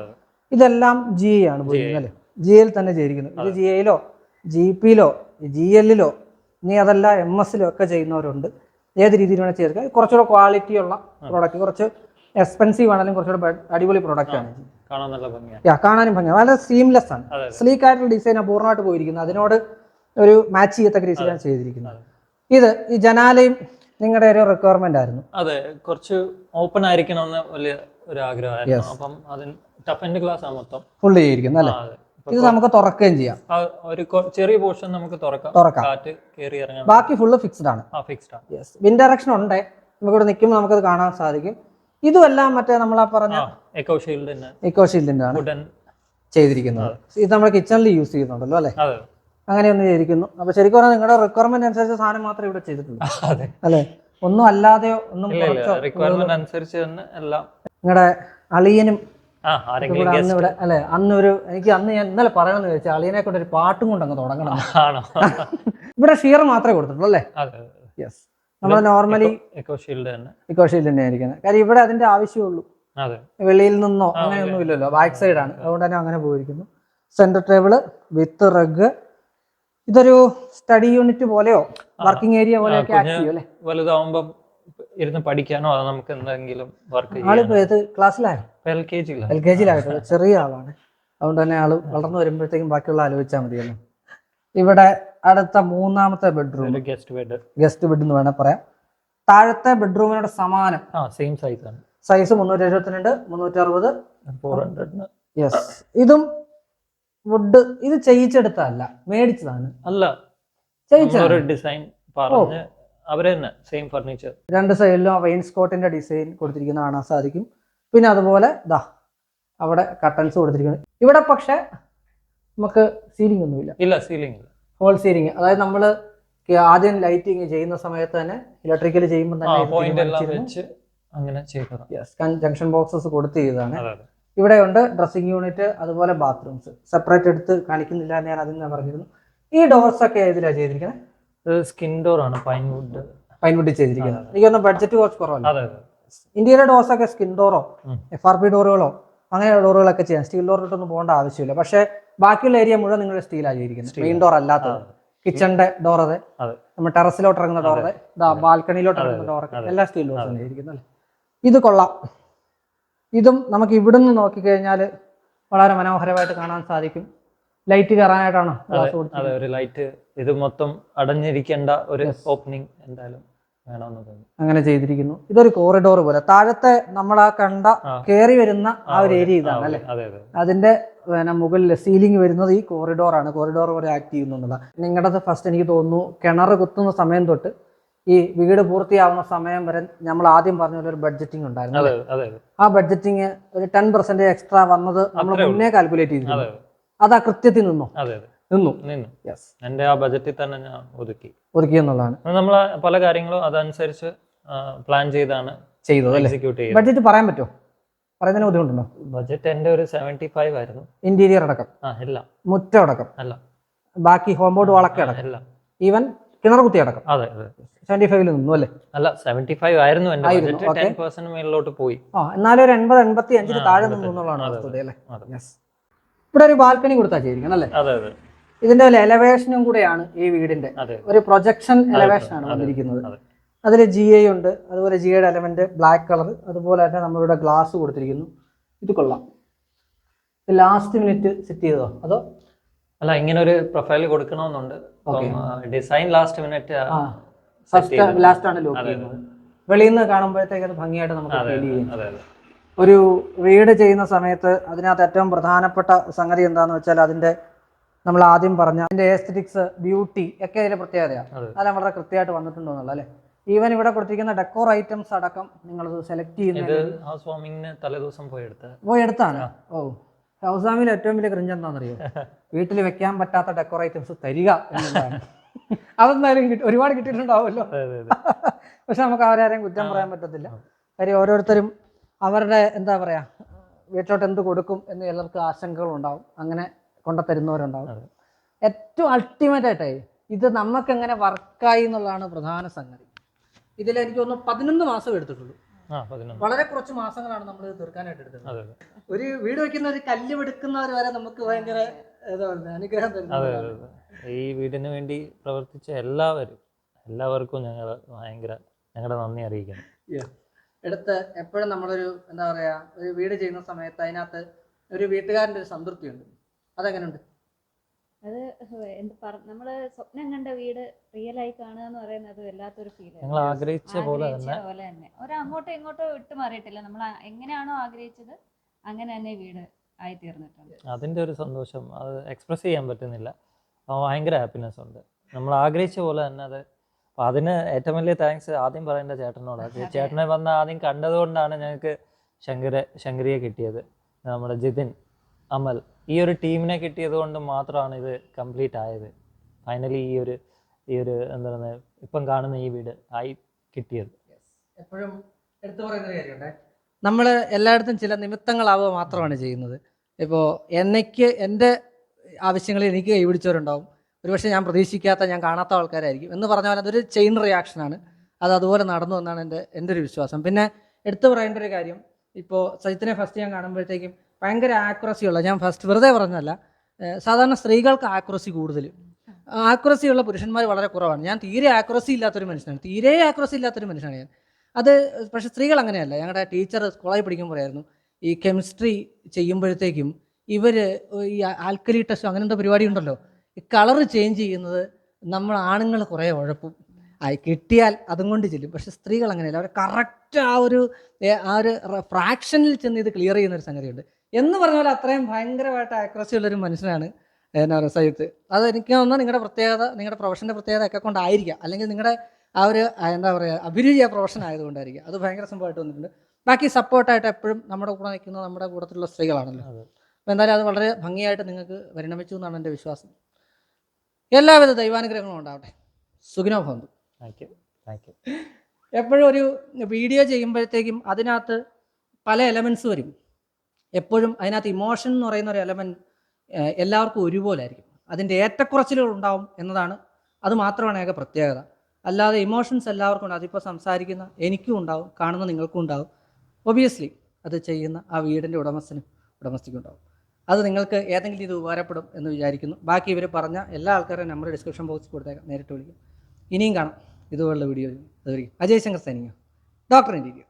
ഇതെല്ലാം ജി എ ആണ് പോയിരിക്കുന്നത് അല്ലെ? ജി എൽ തന്നെ ചെയ്തിരിക്കുന്നത് ഇത് ജി ഐയിലോ ജി പിയിലോ ജി എല്ലിലോ ഇനി അതല്ല എം എസിലോ ഒക്കെ ചെയ്യുന്നവരുണ്ട്. ഏത് രീതിയിൽ വേണേൽ ചേർക്കുക കുറച്ചുകൂടെ ക്വാളിറ്റി ഉള്ള പ്രോഡക്റ്റ് കുറച്ച് എക്സ്പെൻസീവ് ആണെങ്കിലും കുറച്ചുകൂടെ അടിപൊളി പ്രോഡക്റ്റ് ആണ്. കാണാൻ നല്ല ഭംഗിയാണ്. യാ കാണാനും ഭംഗി വളരെ സീംലെസ് ആണ്. സ്ലീക്ക് ആയിട്ടുള്ള ഡിസൈനാണ് പൂർണമായിട്ട് പോയിരിക്കുന്നത് അതിനോട് ഒരു മാച്ച് ചെയ്യത്തക്ക രീതിയിലാണ് ചെയ്തിരിക്കുന്നത്. ഇത് ഈ ജനാലയും നിങ്ങളുടെ ഒരു റിക്വയർമെന്റ് ആയിരുന്നു. അതെ കുറച്ച് ഓപ്പൺ ആയിരിക്കണമെന്ന് വലിയ ഒരു ആഗ്രഹമായിരുന്നു. അപ്പം അതിന് ടഫ് ആൻഡ് ഗ്ലാസ് ആണ് മൊത്തം. ഫുള്ള് ചെയ്തിരിക്കുന്നു അല്ലേ? ഇത് നമുക്ക് തുറക്കുകയും ചെയ്യാം. ഒരു ചെറിയ പോർഷൻ നമുക്ക് തുറക്കാം. തുറക്കാം. കാറ്റ് കയറി ബാക്കി ഫുള്ള് ഫിക്സ്ഡ് ആണ്. ആ ഫിക്സ്ഡ് ആണ്. യെസ് വിൻഡ് ഡയറക്ഷൻ ഉണ്ട്. നമുക്ക് ഇവിടെ നിൽക്കുമ്പോൾ നമുക്കത് കാണാൻ സാധിക്കും. ഇതുമെല്ലാം മറ്റേ നമ്മൾ പറഞ്ഞ എക്കോഷീൽഡിന്റെ എക്കോ ഷീൽഡിന്റെ ആണ് ചെയ്തിരിക്കുന്നത്. ഇത് നമ്മുടെ കിച്ചണിൽ യൂസ് ചെയ്യുന്നുണ്ടല്ലോ അല്ലേ? അങ്ങനെയൊന്ന് ചെയ്തിരിക്കുന്നു. അപ്പൊ ശരിക്കും പറഞ്ഞാൽ നിങ്ങളുടെ റിക്വയർമെന്റ് അനുസരിച്ച് സാധനം മാത്രമേ ഇവിടെ ചെയ്തിട്ടുള്ളൂ അല്ലെ? ഒന്നും അല്ലാതെയോ ഒന്നും റിക്വയർമെന്റ് അനുസരിച്ച് തന്നെ എല്ലാം നിങ്ങളുടെ അളിയനും ഇവിടെ അന്ന് അല്ലെ? അന്ന് ഒരു എനിക്ക് അന്ന് ഞാൻ ഇന്നലെ പറയണമെന്ന് ചോദിച്ചാൽ അളിയനെ കൊണ്ട് ഒരു പാട്ടും കൊണ്ട് അങ്ങ് തുടങ്ങണം ഇവിടെ ഷീർ മാത്രമേ കൊടുത്തിട്ടുള്ളൂ അല്ലേ? യെസ് നമ്മൾ നോർമലി ഇക്കോ ഷീൽഡ് തന്നെ. ഇക്കോ ഷീൽഡ് തന്നെ ആയിരിക്കുന്നത് കാര്യം ഇവിടെ അതിന്റെ ആവശ്യമുള്ളൂ. വെളിയിൽ നിന്നോ അങ്ങനെയൊന്നും ഇല്ലല്ലോ ബാക്ക് സൈഡ് ആണ്. അതുകൊണ്ട് തന്നെ അങ്ങനെ പോയിരിക്കുന്നു. സെന്റർ ടേബിൾ വിത്ത് റഗ് ഇതൊരു സ്റ്റഡി യൂണിറ്റ് പോലെയോ? വർക്കിംഗ് ഏരിയ പോലെയൊക്കെ വലുതാവുമ്പോ ഇരുന്ന് പഠിക്കാനോ അത് നമുക്ക് എന്തെങ്കിലും വർക്ക് ആളിപ്പോ ഏത് ക്ലാസ്സിലായോ L K G L K ജിയിലായിട്ട് ചെറിയ ആളാണ്. അതുകൊണ്ട് തന്നെ ആൾ വളർന്നു വരുമ്പോഴത്തേക്കും ബാക്കിയുള്ള ആലോചിച്ചാൽ മതിയല്ലോ. ഇവിടെ അടുത്ത മൂന്നാമത്തെ bedroom guest bed guest bed എന്ന് വേണേൽ പറയാം. താഴത്തെ ബെഡ്റൂമിനോട് സമാനം. ആ സെയിം സൈസ് ആണ്. സൈസ് മുന്നൂറ്റി എഴുപത്തിരണ്ട് മുന്നൂറ്റി അറുപത് ഫോർ ഹൺഡ്രഡ് യെസ് ഇതും വുഡ് ഇത് ചെയ്യിച്ചെടുത്തല്ല മേടിച്ചതാണ്. അല്ല. ഡിസൈൻ പറഞ്ഞ് അവർ തന്നെ സെയിം ഫർണിച്ചർ രണ്ട് സൈഡിലും ആ വെയിൻസ്കോട്ടിന്റെ ഡിസൈൻ കൊടുത്തിരിക്കുന്ന കാണാൻ സാധിക്കും. പിന്നെ അതുപോലെ ദാ അവിടെ കട്ടൻസ് കൊടുത്തിരിക്കുന്നത് ഇവിടെ പക്ഷെ നമുക്ക് സീലിംഗ് ഒന്നുമില്ല. ഇല്ല സീലിംഗ് ഇല്ല. ഹോൾ സീലിംഗ് അതായത് നമ്മൾ ആദ്യം ലൈറ്റിംഗ് ചെയ്യുന്ന സമയത്ത് തന്നെ ഇലക്ട്രിക്കൽ ചെയ്യുമ്പോൾ തന്നെ അങ്ങനെ കൺ- ജംഗ്ഷൻ ബോക്സസ് കൊടുത്ത് ചെയ്തതാണ്. ഇവിടെയുണ്ട് ഡ്രസ്സിംഗ് യൂണിറ്റ് അതുപോലെ ബാത്റൂംസ് സെപ്പറേറ്റ് എടുത്ത് കാണിക്കുന്നില്ല എന്ന് ഞാൻ അതിൽ പറഞ്ഞിരുന്നു. ഈ ഡോർസ് ഒക്കെ ഏതിലാണ് ചെയ്തിരിക്കുന്നത് സ്കിൻ ഡോർ ആണ് പൈൻവുഡ് പൈൻവുഡ് ചെയ്തിരിക്കുന്നത്. എനിക്കൊന്ന് ബഡ്ജറ്റ് കുറച്ച് കുറവല്ല? ഇന്ത്യയിലെ ഡോർസ് ഒക്കെ സ്കിൻ ഡോറോ എഫ് ആർ പി ഡോറുകളോ അങ്ങനെ ഡോറുകളൊക്കെ ചെയ്യാം. സ്റ്റീൽ ഡോറിട്ടൊന്നും പോകേണ്ട ആവശ്യമില്ല. പക്ഷേ ബാക്കിയുള്ള ഏരിയ മുഴുവൻ നിങ്ങൾ സ്റ്റീലാണ് ചെയ്തിരിക്കുന്നത് മെയിൻ ഡോർ അല്ലാത്തത്. കിച്ചണിന്റെ ഡോർ അതെ. നമ്മൾ ടെറസിലോട്ട് ഇറങ്ങുന്ന ഡോർ അതെ. ബാൽക്കണിയിലോട്ട് ഇറങ്ങുന്ന ഡോർ. എല്ലാ സ്റ്റീൽ ഡോർ ചെയ്തിരിക്കുന്നത് അല്ലേ? ഇത് കൊള്ളാം. ഇതും നമുക്ക് ഇവിടുന്ന് നോക്കിക്കഴിഞ്ഞാൽ വളരെ മനോഹരമായിട്ട് കാണാൻ സാധിക്കും. ലൈറ്റ് കയറാനായിട്ടാണോ ലൈറ്റ്. ഇത് മൊത്തം അടഞ്ഞിരിക്കേണ്ട ഒരു ഓപ്പണിംഗ് എന്തായാലും. അങ്ങനെ ചെയ്തിരിക്കുന്നു. ഇതൊരു കോറിഡോർ പോലെ. താഴത്തെ നമ്മൾ ആ. കണ്ട കേറി കയറി വരുന്ന ആ ഒരു ഏരിയ ഇതാണ് അല്ലെ അല്ലേ? അതെ അതെ. അതിന്റെ പിന്നെ മുകളിൽ സീലിംഗ് വരുന്നത് ഈ കോറിഡോർ ആണ്. കോറിഡോർ പോലെ ആക്ട് ചെയ്യുന്നു എന്നുള്ളത് നിങ്ങളുടേത് ഫസ്റ്റ് എനിക്ക് തോന്നുന്നു കിണർ കുത്തുന്ന സമയം തൊട്ട് ഈ വീട് പൂർത്തിയാവുന്ന സമയം വരെ നമ്മൾ ആദ്യം പറഞ്ഞ പോലെ ഒരു ബഡ്ജറ്റിംഗ് ഉണ്ടായിരുന്നു ആ ബഡ്ജറ്റിംഗ് ഒരു ടെൻ പെർസെന്റേജ് എക്സ്ട്രാ വന്നത് നമ്മൾ മുന്നേ കാൽക്കുലേറ്റ് ചെയ്തിരുന്നു. അതെ ആ കൃത്യത്തിൽ നിന്നോ? നിന്നു. നിന്നു. യെസ് എന്റെ ആ ബജറ്റിൽ തന്നെ ഞാൻ ഒതുക്കി. ഒതുക്കി എന്നുള്ളതാണ്. നമ്മൾ പല കാര്യങ്ങളും അതനുസരിച്ച് പ്ലാൻ ചെയ്താണ് ചെയ്തത് എക്സിക്യൂട്ട് ചെയ്തത് ബഡ്ജറ്റ് പറയാൻ പറ്റുമോ? പറയുന്നതിന് ബുദ്ധിമുട്ടുണ്ടോ? ബജറ്റ് എന്റെ ഒരു സെവന്റി ഫൈവ് ആയിരുന്നു. ഇന്റീരിയർ അടക്കം. ആ എല്ലാം മുറ്റം അടക്കം. അല്ല. ബാക്കി ഹോം ബോർഡ് വളക്കെ അടക്കം. എല്ലാം ഈവൻ കിണർ കുത്തി അടക്കം. അതെ സെവന്റി ഫൈവിൽ നിന്നു അല്ലേ? അല്ല സെവന്റി ഫൈവ് ആയിരുന്നു എന്റെ ബഡ്ജറ്റ്. ടെൻ പെർസെന്റ് മേളിലോട്ട് പോയി. ആ എന്നാലും ഒരു എൺപത് എൺപത്തി അഞ്ചിന് താഴെ നിന്നു എന്നുള്ളതാണ് വസ്തുത അല്ലേ? ഇവിടെ ഒരു ബാൽക്കണി കൊടുത്താ ചെയ്തിരിക്കണം അല്ലേ? അതെ അതെ. ഇതിന്റെ ഒരു എലവേഷനും കൂടെയാണ് ഈ വീടിന്റെ. ഒരു പ്രൊജക്ഷൻ എലവേഷൻ ആണ് വന്നിരിക്കുന്നത്. അതെ. അതിൽ ജി ഐ ഉണ്ട്. അതുപോലെ ജി ഐയുടെ എലമെന്റ് ബ്ലാക്ക് കളർ അതുപോലെ തന്നെ നമ്മളിവിടെ ഗ്ലാസ് കൊടുത്തിരിക്കുന്നു. ഇത് കൊള്ളാം. ലാസ്റ്റ് മിനിറ്റ് സെറ്റ് ചെയ്തോ അതോ? അല്ല ഇങ്ങനെ ഒരു profile കൊടുക്കണമെന്നുണ്ട് design last minute first last ആണ് ലോക്ക് ചെയ്യുന്നത്. വെളിയിൽ നിന്ന് കാണുമ്പോഴത്തേക്ക് അത് ഭംഗിയായിട്ട് നമുക്ക് ഫീൽ ചെയ്യും ഒരു വീട് ചെയ്യുന്ന സമയത്ത് അതിനകത്ത് ഏറ്റവും പ്രധാനപ്പെട്ട സംഗതി എന്താന്ന് വെച്ചാൽ അതിന്റെ നമ്മൾ ആദ്യം പറഞ്ഞ അതിന്റെ എസ്തറ്റിക്സ് ബ്യൂട്ടി ഒക്കെ അതിന്റെ പ്രത്യേകതയാണ് അതെ. അതെല്ലാം വളരെ കൃത്യമായിട്ട് വന്നിട്ടുണ്ടോന്നുള്ള അല്ലേ? ഈവൻ ഇവിടെ കൊടുത്തിരിക്കുന്ന ഡെക്കോർ ഐറ്റംസ് അടക്കം നിങ്ങൾ സെലക്ട് ചെയ്യുന്നത് ഹൗസ് തലേദിവസം പോയി എടുത്ത പോയി എടുത്താണ് ഓ. ഹൗസാമിൽ ഏറ്റവും വലിയ ക്രിഞ്ച് എന്താണെന്നറിയോ? വീട്ടിൽ വെക്കാൻ പറ്റാത്ത ഡെക്കോർ ഐറ്റംസ് തരിക അതെന്തായാലും കിട്ടി ഒരുപാട് കിട്ടിയിട്ടുണ്ടാവുമല്ലോ. പക്ഷെ നമുക്ക് അവരാരെയും കുറ്റം പറയാൻ പറ്റത്തില്ല. കാര്യം ഓരോരുത്തരും അവരുടെ എന്താ പറയാ വീട്ടിലോട്ട് എന്ത് കൊടുക്കും എന്ന് എല്ലാവർക്കും ആശങ്കകളുണ്ടാവും. അങ്ങനെ കൊണ്ടുത്തരുന്നവരുണ്ടാവും. ഏറ്റവും അൾട്ടിമേറ്റ് ആയിട്ടേ ഇത് നമുക്ക് എങ്ങനെ വർക്കായി എന്നുള്ളതാണ് പ്രധാന സംഗതി. ഇതിൽ എനിക്ക് തോന്നുന്നു പതിനൊന്ന് മാസം എടുത്തിട്ടുള്ളൂ. വളരെ കുറച്ച് മാസങ്ങളാണ് നമ്മൾ തീർക്കാനായിട്ട് എടുത്തത് ഒരു വീട് വെക്കുന്ന ഒരു കല്ല് എടുക്കുന്നവർ വരെ നമുക്ക് ഭയങ്കര അനുഗ്രഹം ഈ വീടിന് വേണ്ടി പ്രവർത്തിച്ച എല്ലാവരും എല്ലാവർക്കും ഞങ്ങൾ ഭയങ്കര ഞങ്ങളുടെ നന്ദി അറിയിക്കുന്നു എടുത്ത് എപ്പോഴും നമ്മളൊരു എന്താ പറയാ ഒരു വീട് ചെയ്യുന്ന സമയത്ത് അതിനകത്ത് ഒരു വീട്ടുകാരന്റെ ഒരു സംതൃപ്തിയുണ്ട്. അതെങ്ങനെയുണ്ട് അത് എന്ത് നമ്മൾ സ്വപ്നം കണ്ട വീട് റിയൽ ആയി കാണുക എന്ന് പറയുന്നത് വല്ലാത്തൊരു ഫീൽ ഞങ്ങൾ ആഗ്രഹിച്ച പോലെ തന്നെ. ഒരു അങ്ങോട്ടോ ഇങ്ങോട്ടോ വിട്ടു മാറിയിട്ടില്ല. നമ്മൾ എങ്ങനെയാണോ ആഗ്രഹിച്ചത് അങ്ങനെ തന്നെ വീട് ആയി തീർന്നിട്ടുണ്ട് അതിന്റെ ഒരു സന്തോഷം. അത് എക്സ്പ്രസ് ചെയ്യാൻ പറ്റുന്നില്ല. ഭയങ്കര ഹാപ്പിനെസ് ഉണ്ട്. നമ്മൾ ആഗ്രഹിച്ച പോലെ തന്നെ അത്. അപ്പൊ അതിന് ഏറ്റവും വലിയ താങ്ക്സ് ആദ്യം പറയേണ്ട ചേട്ടനോടാണ് ചേട്ടനെ വന്ന് ആദ്യം കണ്ടതുകൊണ്ടാണ് ഞങ്ങൾക്ക് ശങ്കര ശങ്കരിയെ കിട്ടിയത്. നമ്മുടെ ജിതിൻ. അമൽ. ഈ ഒരു ടീമിനെ കിട്ടിയത് കൊണ്ട് മാത്രമാണ് ഇത് കംപ്ലീറ്റ് ആയത്. ഫൈനലി ഈ ഒരു ഈ ഒരു എന്താ പറയുക ഇപ്പം കാണുന്ന ഈ വീട് ആയി കിട്ടിയത്. എപ്പോഴും എടുത്തു പറയുന്ന കാര്യമുണ്ട്. നമ്മൾ എല്ലായിടത്തും ചില നിമിത്തങ്ങളാവുക മാത്രമാണ് ചെയ്യുന്നത്. ഇപ്പോൾ എനിക്ക് എന്റെ ആവശ്യങ്ങളിൽ എനിക്ക് കൈപിടിച്ചവരുണ്ടാവും. ഒരുപക്ഷെ ഞാൻ പ്രതീക്ഷിക്കാത്ത ഞാൻ കാണാത്ത ആൾക്കാരായിരിക്കും എന്ന് പറഞ്ഞ പോലെ അതൊരു ചെയിൻ റിയാക്ഷനാണ് അത് അതുപോലെ നടന്നു എന്നാണ് എന്റെ എന്റെ ഒരു വിശ്വാസം. പിന്നെ എടുത്തു പറയേണ്ട ഒരു കാര്യം ഇപ്പോൾ സജിത്തിനെ ഫസ്റ്റ് ഞാൻ കാണുമ്പോഴത്തേക്കും ഭയങ്കര ആക്യുറസി ഉള്ള ഞാൻ ഫസ്റ്റ് വെറുതെ പറഞ്ഞല്ല സാധാരണ സ്ത്രീകൾക്ക് ആക്യുറസി കൂടുതൽ. ആക്യുറസി ഉള്ള പുരുഷന്മാർ വളരെ കുറവാണ്. ഞാൻ തീരെ ആക്യുറസി ഇല്ലാത്തൊരു മനുഷ്യനാണ്. തീരെ ആക്യുറസി ഇല്ലാത്തൊരു മനുഷ്യനാണ് ഞാൻ. അത് പക്ഷേ സ്ത്രീകൾ അങ്ങനെയല്ല. ഞങ്ങളുടെ ടീച്ചർ സ്കൂളിൽ പഠിക്കുമ്പോഴായിരുന്നു ഈ കെമിസ്ട്രി ചെയ്യുമ്പോഴത്തേക്കും ഇവർ ഈ ആൽക്കലി ടെസ്റ്റ് എന്തോ പരിപാടി ഉണ്ടല്ലോ ഈ കളർ ചേഞ്ച് ചെയ്യുന്നത് നമ്മൾ ആണുങ്ങൾ കുറേ ഉഴപ്പും. ആയി കിട്ടിയാൽ അതും കൊണ്ട് ചെല്ലും. പക്ഷെ സ്ത്രീകൾ അങ്ങനെയല്ല. അവർ കറക്റ്റ് ആ ഒരു ആ ഒരു ഫ്രാക്ഷനിൽ ചെന്ന് ഇത് ക്ലിയർ ചെയ്യുന്ന ഒരു സംഗതിയുണ്ട്. എന്ന് പറഞ്ഞ പോലെ അത്രയും ഭയങ്കരമായിട്ട് ആക്രസി ഉള്ളൊരു മനുഷ്യനാണ് എന്നാ പറയുക സയ്യിദ്. അത് എനിക്ക് തോന്നുന്നു നിങ്ങളുടെ പ്രത്യേകത നിങ്ങളുടെ പ്രൊഫഷന്റെ പ്രത്യേകത ഒക്കെ കൊണ്ടായിരിക്കാം. അല്ലെങ്കിൽ നിങ്ങളുടെ ആ ഒരു എന്താ പറയുക അഭിരുചി ആ പ്രൊഫഷൻ ആയതുകൊണ്ടായിരിക്കും അത് ഭയങ്കര സംഭവമായിട്ട് വന്നിട്ടുണ്ട്. ബാക്കി സപ്പോർട്ടായിട്ട് എപ്പോഴും നമ്മുടെ കൂടെ നിൽക്കുന്ന നമ്മുടെ കൂട്ടത്തിലുള്ള സ്ത്രീകളാണല്ലോ. അപ്പോൾ എന്തായാലും അത് വളരെ ഭംഗിയായിട്ട് നിങ്ങൾക്ക് പരിണമിച്ചു എന്നാണ് എന്റെ വിശ്വാസം. എല്ലാവിധ ദൈവാനുഗ്രഹങ്ങളും ഉണ്ടാവട്ടെ. സുഖിനോ ഭവന്തു. താങ്ക് യു താങ്ക് യു എപ്പോഴും ഒരു വീഡിയോ ചെയ്യുമ്പോഴത്തേക്കും അതിനകത്ത് പല എലമെൻസ് വരും. എപ്പോഴും അതിനകത്ത് ഇമോഷൻ എന്ന് പറയുന്ന ഒരു എലമെന്റ് എല്ലാവർക്കും ഒരുപോലെ ആയിരിക്കും അതിന്റെ ഏറ്റക്കുറച്ചിലുകൾ ഉണ്ടാവും എന്നതാണ്. അത് മാത്രമാണ് ഏക പ്രത്യേകത. അല്ലാതെ ഇമോഷൻസ് എല്ലാവർക്കും ഉണ്ട് അതിപ്പോൾ സംസാരിക്കുന്ന എനിക്കും ഉണ്ടാവും കാണുന്ന നിങ്ങൾക്കും ഉണ്ടാവും. ഒബിയസ്ലി അത് ചെയ്യുന്ന ആ വീടിന്റെ ഉടമസ്ഥനും ഉടമസ്ഥയ്ക്കും ഉണ്ടാവും. അത് നിങ്ങൾക്ക് ഏതെങ്കിലും രീതി ഉപകാരപ്പെടും എന്ന് വിചാരിക്കുന്നു. ബാക്കി ഇവർ പറഞ്ഞ എല്ലാ ആൾക്കാരുടെയും നമ്പർ ഡിസ്ക്രിപ്ഷൻ ബോക്സിൽ കൊടുത്തേക്കാം. നേരിട്ട് വിളിക്കും. ഇനിയും കാണാം. ഇതുപോലുള്ള വീഡിയോ അതുവരെയും അജയ് ശങ്കർ സൈനിക. Doctor interior